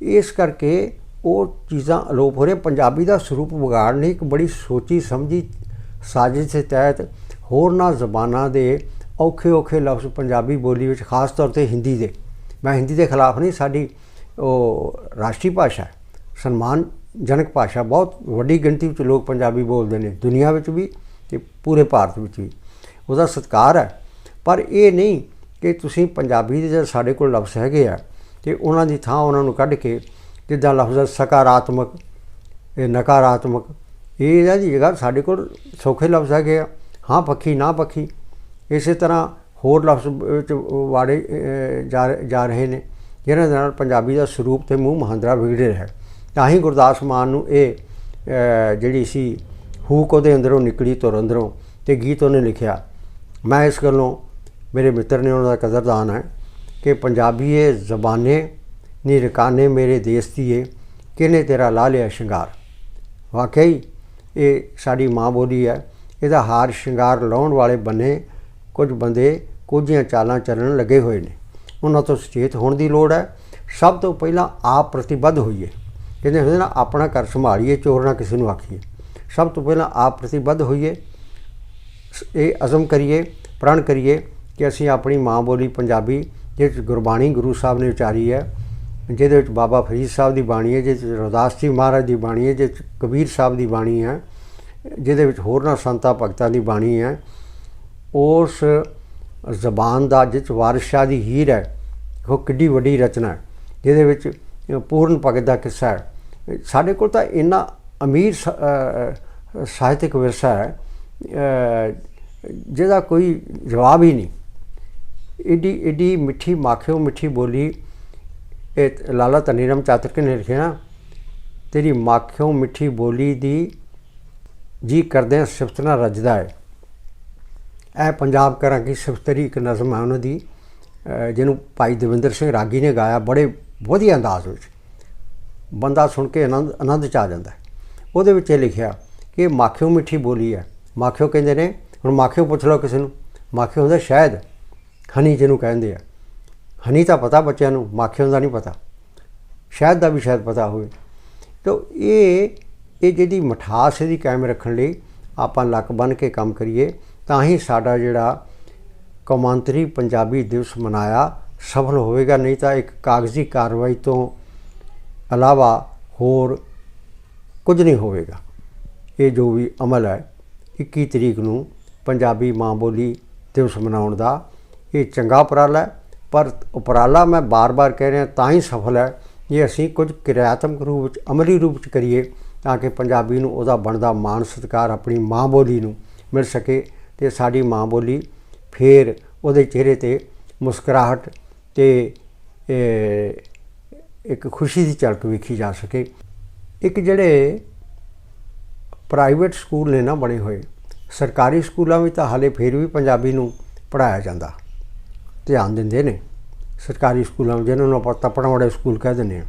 ਇਸ ਕਰਕੇ ਉਹ ਚੀਜ਼ਾਂ ਅਲੋਪ ਹੋ ਰਹੇ ਪੰਜਾਬੀ ਦਾ ਸਰੂਪ ਵਿਗਾੜਨ ਲਈ ਇੱਕ ਬੜੀ ਸੋਚੀ ਸਮਝੀ ਸਾਜ਼ਿਸ਼ ਦੇ ਤਹਿਤ ਹੋਰਨਾਂ ਜ਼ਬਾਨਾਂ ਦੇ ਔਖੇ ਔਖੇ ਲਫ਼ਜ਼ ਪੰਜਾਬੀ ਬੋਲੀ ਵਿੱਚ, ਖਾਸ ਤੌਰ ਤੇ ਹਿੰਦੀ ਦੇ। ਮੈਂ ਹਿੰਦੀ ਦੇ ਖਿਲਾਫ ਨਹੀਂ, ਸਾਡੀ ਉਹ ਰਾਸ਼ਟਰੀ ਭਾਸ਼ਾ ਹੈ, ਸਨਮਾਨਜਨਕ ਭਾਸ਼ਾ, ਬਹੁਤ ਵੱਡੀ ਗਿਣਤੀ ਵਿੱਚ ਲੋਕ ਪੰਜਾਬੀ ਬੋਲਦੇ ਨੇ, ਦੁਨੀਆ ਵਿੱਚ ਵੀ ਤੇ ਪੂਰੇ ਭਾਰਤ ਵਿੱਚ ਵੀ। ਉਹਦਾ ਸਤਿਕਾਰ ਹੈ। ਪਰ ਇਹ ਨਹੀਂ ਕਿ ਤੁਸੀਂ ਪੰਜਾਬੀ ਦੇ ਜਿਹੜੇ ਸਾਡੇ ਕੋਲ ਲਫ਼ਜ਼ ਹੈਗੇ ਆ ਤੇ ਉਹਨਾਂ ਦੀ ਥਾਂ ਉਹਨਾਂ ਨੂੰ ਕੱਢ ਕੇ ਜਿੱਦਾਂ ਲਫ਼ਜ਼ ਸਕਾਰਾਤਮਕ ਇਹ ਨਕਾਰਾਤਮਕ ਇਹ ਇਹਨਾਂ ਦੀ ਜਗ੍ਹਾ ਸਾਡੇ ਕੋਲ ਸੌਖੇ ਲਫ਼ਜ਼ ਹੈਗੇ ਆ। ਹਾਂ ਪੱਖੀ ਨਾ ਪੱਖੀ ਇਸੇ ਤਰ੍ਹਾਂ ਹੋਰ ਲਫ਼ਜ਼ ਵਿੱਚ ਵਾੜੇ ਅਹ, ਜਾ ਜਾ ਰਹੇ ਨੇ ਜਿਹਨਾਂ ਦੇ ਨਾਲ ਪੰਜਾਬੀ ਦਾ ਸਰੂਪ ਤੇ ਮੂੰਹ ਮਹਾਂਦਰਾ ਵਿਗੜੇ ਰਿਹਾ ਤਾਂ ਹੀ ਗੁਰਦਾਸ ਮਾਨ ਨੂੰ ਇਹ ਜਿਹੜੀ ਸੀ ਹੂਕ ਉਹਦੇ ਅੰਦਰੋਂ ਨਿਕਲੀ ਤੁਰ ਅੰਦਰੋਂ ਤੇ ਗੀਤ ਉਹਨੇ ਲਿਖਿਆ। ਮੈਂ ਇਸ ਗੱਲੋਂ ਮੇਰੇ ਮਿੱਤਰ ਨੇ ਉਹਨਾਂ ਦਾ ਕਦਰਦਾਨ ਹੈ ਕਿ ਪੰਜਾਬੀਏ ਜ਼ਬਾਨੇ ਨੀ ਰਕਾਨੇ ਮੇਰੇ ਦੇਸ ਦੀਏ ਕਿਨੇ ਤੇਰਾ ਲਾ ਲਿਆ ਸ਼ਿੰਗਾਰ? ਵਾਕਈ ਇਹ ਸਾਡੀ ਮਾਂ ਬੋਲੀ ਹੈ, ਇਹਦਾ ਹਾਰ ਸ਼ਿੰਗਾਰ ਲਾਉਣ ਵਾਲੇ ਬੰਨੇ ਕੁਝ ਬੰਦੇ ਕੁਝੀਆਂ ਚਾਲਾਂ ਚੱਲਣ ਲੱਗੇ ਹੋਏ ਨੇ। ਉਹਨਾਂ ਤੋਂ ਸੁਚੇਤ ਹੋਣ ਦੀ ਲੋੜ ਹੈ। ਸਭ ਤੋਂ ਪਹਿਲਾਂ ਆਪ ਪ੍ਰਤੀਬੱਧ ਹੋਈਏ। ਕਹਿੰਦੇ ਹੁੰਦੇ ਨਾ, ਆਪਣਾ ਘਰ ਸੰਭਾਲੀਏ, ਚੋਰ ਨਾ ਕਿਸੇ ਨੂੰ ਆਖੀਏ। ਸਭ ਤੋਂ ਪਹਿਲਾਂ ਆਪ ਪ੍ਰਤੀਬੱਧ ਹੋਈਏ ਇਹ ਅਜ਼ਮ ਕਰੀਏ, ਪ੍ਰਣ ਕਰੀਏ। ਕਿ ਅਸੀਂ ਆਪਣੀ ਮਾਂ ਬੋਲੀ ਪੰਜਾਬੀ ਜਿਸ 'ਚ ਗੁਰਬਾਣੀ ਗੁਰੂ ਸਾਹਿਬ ਨੇ ਉਚਾਰੀ ਹੈ, ਜਿਹਦੇ ਵਿੱਚ ਬਾਬਾ ਫਰੀਦ ਸਾਹਿਬ ਦੀ ਬਾਣੀ ਹੈ, ਜਿਹਦੇ 'ਚ ਰਵਿਦਾਸ ਜੀ ਮਹਾਰਾਜ ਦੀ ਬਾਣੀ ਹੈ, ਜਿਹਦੇ 'ਚ ਕਬੀਰ ਸਾਹਿਬ ਦੀ ਬਾਣੀ ਹੈ, ਜਿਹਦੇ ਵਿੱਚ ਹੋਰਨਾਂ ਸੰਤਾਂ ਭਗਤਾਂ ਦੀ ਬਾਣੀ ਹੈ। ਉਸ ਜ਼ਬਾਨ ਦਾ ਜਿਸ 'ਚ ਵਾਰਿਸ ਦੀ ਹੀਰ ਹੈ, ਉਹ ਕਿੱਡੀ ਵੱਡੀ ਰਚਨਾ ਹੈ, ਜਿਹਦੇ ਵਿੱਚ ਪੂਰਨ ਭਗਤ ਦਾ ਕਿੱਸਾ ਹੈ। ਸਾਡੇ ਕੋਲ ਤਾਂ ਇੰਨਾ ਅਮੀਰ ਸ- ਸਾਹਿਤਿਕ ਵਿਰਸਾ ਹੈ ਜਿਹਦਾ ਕੋਈ ਜਵਾਬ ਹੀ ਨਹੀਂ। ਏਡੀ ਏਡੀ ਮਿੱਠੀ ਮਾਖਿਓ, ਮਿੱਠੀ ਬੋਲੀ, ਇਹ ਲਾਲਾ ਤਨੀਰਮ ਚਾਤਰਕ ਨੇ ਲਿਖਿਆ ਨਾ, ਤੇਰੀ ਮਾਖਿਓ, ਮਿੱਠੀ ਬੋਲੀ ਦੀ ਜੀ ਕਰਦੇ ਸਿਫਤ ਨਾਲ ਰੱਜਦਾ ਹੈ ਇਹ ਪੰਜਾਬ ਕਰਾਂ ਕੀ ਸਿਫਤਰੀ ਇੱਕ ਨਜ਼ਮ ਹੈ ਉਹਨਾਂ ਦੀ ਜਿਹਨੂੰ ਭਾਈ ਦਵਿੰਦਰ ਸਿੰਘ ਰਾਗੀ ਨੇ ਗਾਇਆ, ਬੜੇ ਵਧੀਆ ਅੰਦਾਜ਼ ਵਿੱਚ। ਬੰਦਾ ਸੁਣ ਕੇ ਆਨੰਦ ਆਨੰਦ ਚ ਆ ਜਾਂਦਾ ਉਹਦੇ ਵਿੱਚ ਇਹ ਲਿਖਿਆ ਕਿ ਮਾਖਿਓ, ਮਿੱਠੀ ਬੋਲੀ ਹੈ। ਮਾਖਿਓ ਕਹਿੰਦੇ ਨੇ, ਹੁਣ ਮਾਖਿਓ ਪੁੱਛ ਲਓ ਕਿਸੇ ਨੂੰ, ਮਾਖਿਓ ਹੁੰਦਾ ਸ਼ਾਇਦ ਹਨੀ ਜਿਹਨੂੰ ਕਹਿੰਦੇ ਆ। ਹਨੀ ਤਾਂ ਪਤਾ ਬੱਚਿਆਂ ਨੂੰ ਮਾਖਿਓ ਦਾ ਨਹੀਂ ਪਤਾ। ਸ਼ਾਇਦ ਦਾ ਵੀ ਸ਼ਾਇਦ ਪਤਾ ਹੋਵੇ। ਤਾਂ ਇਹ ਇਹ ਜਿਹੜੀ ਮਠਾਸ ਇਹਦੀ ਕਾਇਮ ਰੱਖਣ ਲਈ ਆਪਾਂ ਲੱਕ ਬਨ ਕੇ ਕੰਮ ਕਰੀਏ, ਤਾਂ ਹੀ ਸਾਡਾ ਜਿਹੜਾ ਕੌਮਾਂਤਰੀ ਪੰਜਾਬੀ ਦਿਵਸ ਮਨਾਇਆ ਸਫਲ ਹੋਵੇਗਾ, ਨਹੀਂ ਤਾਂ ਇੱਕ ਕਾਗਜ਼ੀ ਕਾਰਵਾਈ ਤੋਂ ਇਲਾਵਾ ਹੋਰ ਕੁਝ ਨਹੀਂ ਹੋਵੇਗਾ। ਇਹ ਜੋ ਵੀ ਅਮਲ ਹੈ 21 ਤਰੀਕ ਨੂੰ ਪੰਜਾਬੀ ਮਾਂ ਬੋਲੀ ਦਿਵਸ ਮਨਾਉਣ ਦਾ ਇਹ ਚੰਗਾ ਉਪਰਾਲਾ ਹੈ, ਪਰ ਉਪਰਾਲਾ ਮੈਂ ਬਾਰ-ਬਾਰ ਕਹਿ ਰਿਹਾ, ਤਾਂ ਹੀ ਸਫਲ ਹੈ। ਜੇ ਅਸੀਂ ਕੁਝ ਕਿਰਿਆਤਮਕ ਰੂਪ ਵਿੱਚ, ਅਮਲੀ ਰੂਪ ਵਿੱਚ ਕਰੀਏ, ਤਾਂ ਕਿ ਪੰਜਾਬੀ ਨੂੰ ਉਹਦਾ ਬਣਦਾ ਮਾਣ ਸਤਿਕਾਰ ਆਪਣੀ ਮਾਂ ਬੋਲੀ ਨੂੰ ਮਿਲ ਸਕੇ ਤੇ ਸਾਡੀ ਮਾਂ ਬੋਲੀ ਫੇਰ ਉਹਦੇ ਚਿਹਰੇ ਤੇ ਮੁਸਕਰਾਹਟ ਤੇ ਇੱਕ ਖੁਸ਼ੀ ਦੀ ਝਲਕ ਵੇਖੀ ਜਾ ਸਕੇ। ਇੱਕ ਜਿਹੜੇ ਪ੍ਰਾਈਵੇਟ ਸਕੂਲ ਨੇ ਨਾ ਬਣੇ ਹੋਏ, ਸਰਕਾਰੀ ਸਕੂਲਾਂ ਵਿੱਚ ਤਾਂ ਹਾਲੇ ਫੇਰ ਵੀ ਪੰਜਾਬੀ ਨੂੰ ਪੜਾਇਆ ਜਾਂਦਾ। ਧਿਆਨ ਦਿੰਦੇ ਨੇ। ਸਰਕਾਰੀ ਸਕੂਲਾਂ ਵਿੱਚ ਜਿਹਨਾਂ ਨੂੰ ਆਪਾਂ ਤੱਪੜਾਂ ਵਾਲੇ ਸਕੂਲ ਕਹਿ ਦਿੰਦੇ ਹਾਂ।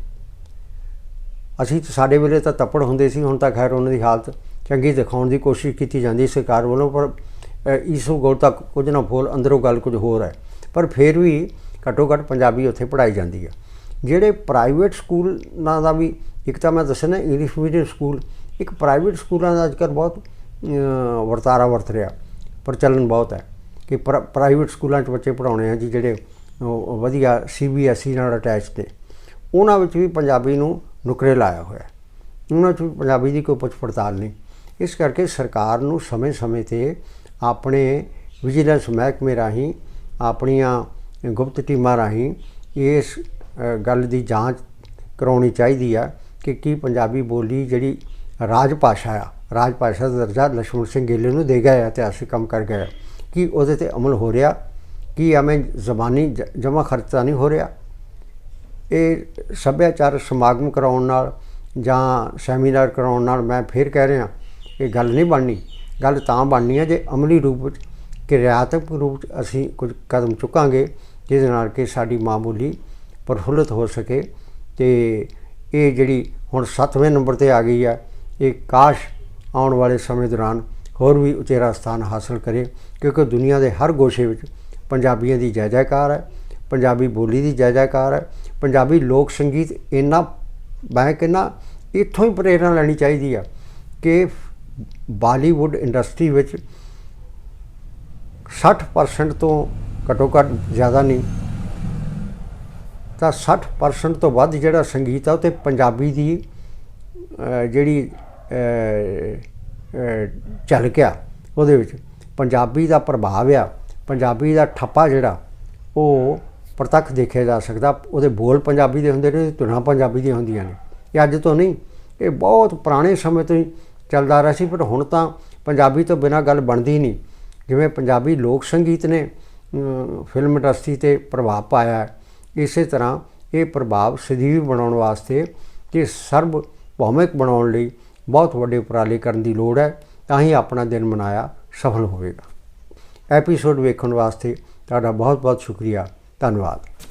ਅਸੀਂ ਸਾਡੇ ਵੇਲੇ ਤਾਂ ਤੱਪੜ ਹੁੰਦੇ ਸੀ ਹੁਣ ਤਾਂ ਖੈਰ ਉਹਨਾਂ ਦੀ ਹਾਲਤ ਚੰਗੀ ਦਿਖਾਉਣ ਦੀ ਕੋਸ਼ਿਸ਼ ਕੀਤੀ ਜਾਂਦੀ ਸਰਕਾਰ ਵੱਲੋਂ ਪਰ ਅ, ਈਸੋ ਗੌਰ ਤੱਕ ਕੁਝ ਨਾ ਫੋਲ ਅੰਦਰੋਂ ਗੱਲ ਕੁਝ ਹੋਰ ਹੈ। ਪਰ ਫਿਰ ਵੀ ਘੱਟੋ ਘੱਟ ਪੰਜਾਬੀ ਉੱਥੇ ਪੜ੍ਹਾਈ ਜਾਂਦੀ ਹੈ। ਜਿਹੜੇ ਪ੍ਰਾਈਵੇਟ ਸਕੂਲਾਂ ਦਾ ਵੀ ਇੱਕ ਤਾਂ ਮੈਂ ਦੱਸਿਆ ਨਾ ਇੰਗਲਿਸ਼ ਮੀਡੀਅਮ ਸਕੂਲ ਇੱਕ ਪ੍ਰਾਈਵੇਟ ਸਕੂਲਾਂ ਦਾ ਅੱਜਕੱਲ੍ਹ ਬਹੁਤ ਵਰਤਾਰਾ ਵਰਤ ਰਿਹਾ। ਪ੍ਰਚਲਨ ਬਹੁਤ ਹੈ। ਕਿ ਪ੍ਰਾਈਵੇਟ ਸਕੂਲਾਂ 'ਚ ਬੱਚੇ ਪੜਾਉਣੇ ਆ ਜੀ ਜਿਹੜੇ ਵਧੀਆ ਸੀਬੀਐਸਈ ਨਾਲ ਅਟੈਚ ਨੇ। ਉਹਨਾਂ ਵਿੱਚ ਵੀ ਪੰਜਾਬੀ ਨੂੰ ਨੁਕਰੇ ਲਾਇਆ ਹੋਇਆ ਉਹਨਾਂ 'ਚ ਪੰਜਾਬੀ ਦੀ ਕੋਈ ਪੁੱਛ ਪੜਤਾਲ ਨਹੀਂ। ਇਸ ਕਰਕੇ ਸਰਕਾਰ ਨੂੰ ਸਮੇਂ-ਸਮੇਂ ਤੇ ਆਪਣੇ ਵਿਜੀਲੈਂਸ ਮਹਿਕਮੇ ਰਾਹੀਂ, ਆਪਣੀਆਂ ਗੁਪਤ ਟੀਮਾਂ ਰਾਹੀਂ ਇਸ ਗੱਲ ਦੀ ਜਾਂਚ ਕਰਾਉਣੀ ਚਾਹੀਦੀ ਆ ਕਿ ਕੀ ਪੰਜਾਬੀ ਬੋਲੀ ਜਿਹੜੀ ਰਾਜ ਭਾਸ਼ਾ ਆ, ਰਾਜ ਭਾਸ਼ਾ ਦਾ ਦਰਜਾ ਲక్ష్మణ ਸਿੰਘ ਗੇਲੇ ਨੂੰ ਦੇ ਗਿਆ ਇਤਿਹਾਸਿਕ ਕੰਮ ਕਰ ਗਿਆ ਕੀ ਉਹਦੇ ਤੇ ਅਮਲ ਹੋ ਰਿਹਾ? ਕੀ ਐਵੇਂ ਜ਼ਬਾਨੀ ਜਮਾ ਖਰਚਾ ਨਹੀਂ ਹੋ ਰਿਹਾ? ਇਹ ਸੱਭਿਆਚਾਰ ਸਮਾਗਮ ਕਰਾਉਣ ਨਾਲ ਜਾਂ ਸੈਮੀਨਾਰ ਕਰਾਉਣ ਨਾਲ ਮੈਂ ਫੇਰ ਕਹਿ ਰਿਹਾ, ਇਹ ਗੱਲ ਨਹੀਂ ਬਣਨੀ। ਗੱਲ ਤਾਂ ਬਣਨੀ ਹੈ ਜੇ ਅਮਲੀ ਰੂਪ ਵਿੱਚ, ਕਿਰਿਆਤਮਕ ਰੂਪ ਵਿੱਚ ਅਸੀਂ ਕੁਝ ਕਦਮ ਚੁੱਕਾਂਗੇ, ਜਿਹਦੇ ਨਾਲ ਕਿ ਸਾਡੀ ਮਾਂ ਬੋਲੀ ਪ੍ਰਫੁੱਲਤ ਹੋ ਸਕੇ। ਤੇ ਇਹ ਜਿਹੜੀ ਹੁਣ 7ਵੇਂ ਨੰਬਰ ਤੇ ਆ ਗਈ ਆ ਇਹ ਕਾਸ਼ ਆਉਣ ਵਾਲੇ ਸਮੇਂ ਦੌਰਾਨ ਹੋਰ ਵੀ ਉਚੇਰਾ ਸਥਾਨ ਹਾਸਲ ਕਰੇ, ਕਿਉਂਕਿ ਦੁਨੀਆ ਦੇ ਹਰ ਗੋਸ਼ੇ ਵਿੱਚ ਪੰਜਾਬੀਆਂ ਦੀ ਜੈ ਜੈਕਾਰ ਹੈ, ਪੰਜਾਬੀ ਬੋਲੀ ਦੀ ਜੈ ਜੈਕਾਰ ਹੈ, ਪੰਜਾਬੀ ਲੋਕ ਸੰਗੀਤ ਇੰਨਾ ਮੈਂ ਕਹਿੰਦਾ ਇੱਥੋਂ ਹੀ ਪ੍ਰੇਰਣਾ ਲੈਣੀ ਚਾਹੀਦੀ ਆ ਕਿ ਬਾਲੀਵੁੱਡ ਇੰਡਸਟਰੀ ਵਿੱਚ 60% ਤੋਂ ਘੱਟੋ ਘੱਟ ਜ਼ਿਆਦਾ ਨਹੀਂ, ਤਾਂ 60% ਤੋਂ ਵੱਧ ਜਿਹੜਾ ਸੰਗੀਤ ਆ ਉਹ ਤੇ ਪੰਜਾਬੀ ਦੀ ਜਿਹੜੀ ਝਲਕਿਆ ਉਹਦੇ ਵਿੱਚ। ਪੰਜਾਬੀ ਦਾ ਪ੍ਰਭਾਵ ਆ, ਪੰਜਾਬੀ ਦਾ ਠੱਪਾ ਜਿਹੜਾ, ਉਹ ਪ੍ਰਤੱਖ ਦੇਖਿਆ ਜਾ ਸਕਦਾ। ਉਹਦੇ ਬੋਲ ਪੰਜਾਬੀ ਦੇ ਹੁੰਦੇ ਨੇ ਧੁਨਾਂ ਪੰਜਾਬੀ ਦੀਆਂ ਹੁੰਦੀਆਂ ਨੇ। ਇਹ ਅੱਜ ਤੋਂ ਨਹੀਂ, ਇਹ ਬਹੁਤ ਪੁਰਾਣੇ ਸਮੇਂ ਤੋਂ ਹੀ ਚੱਲਦਾ ਰਿਹਾ ਸੀ, ਪਰ ਹੁਣ ਤਾਂ ਪੰਜਾਬੀ ਤੋਂ ਬਿਨਾਂ ਗੱਲ ਬਣਦੀ ਨਹੀਂ। ਜਿਵੇਂ ਪੰਜਾਬੀ ਲੋਕ ਸੰਗੀਤ ਨੇ ਫਿਲਮ ਇੰਡਸਟਰੀ ਤੇ ਪ੍ਰਭਾਵ ਪਾਇਆ ਹੈ। ਇਸੇ ਤਰ੍ਹਾਂ ਇਹ ਪ੍ਰਭਾਵ ਸਦੀਵ ਬਣਾਉਣ ਵਾਸਤੇ ਤੇ ਸਰਬ ਭੌਮਿਕ ਬਣਾਉਣ ਲਈ ਬਹੁਤ ਵੱਡੇ ਉਪਰਾਲੇ ਕਰਨ ਦੀ ਲੋੜ ਹੈ, ਤਾਂ ਹੀ ਆਪਣਾ ਦਿਨ ਮਨਾਇਆ ਸਫਲ ਹੋਵੇਗਾ। ਐਪੀਸੋਡ ਵੇਖਣ ਵਾਸਤੇ ਤੁਹਾਡਾ ਬਹੁਤ ਬਹੁਤ ਸ਼ੁਕਰੀਆ। ਧੰਨਵਾਦ।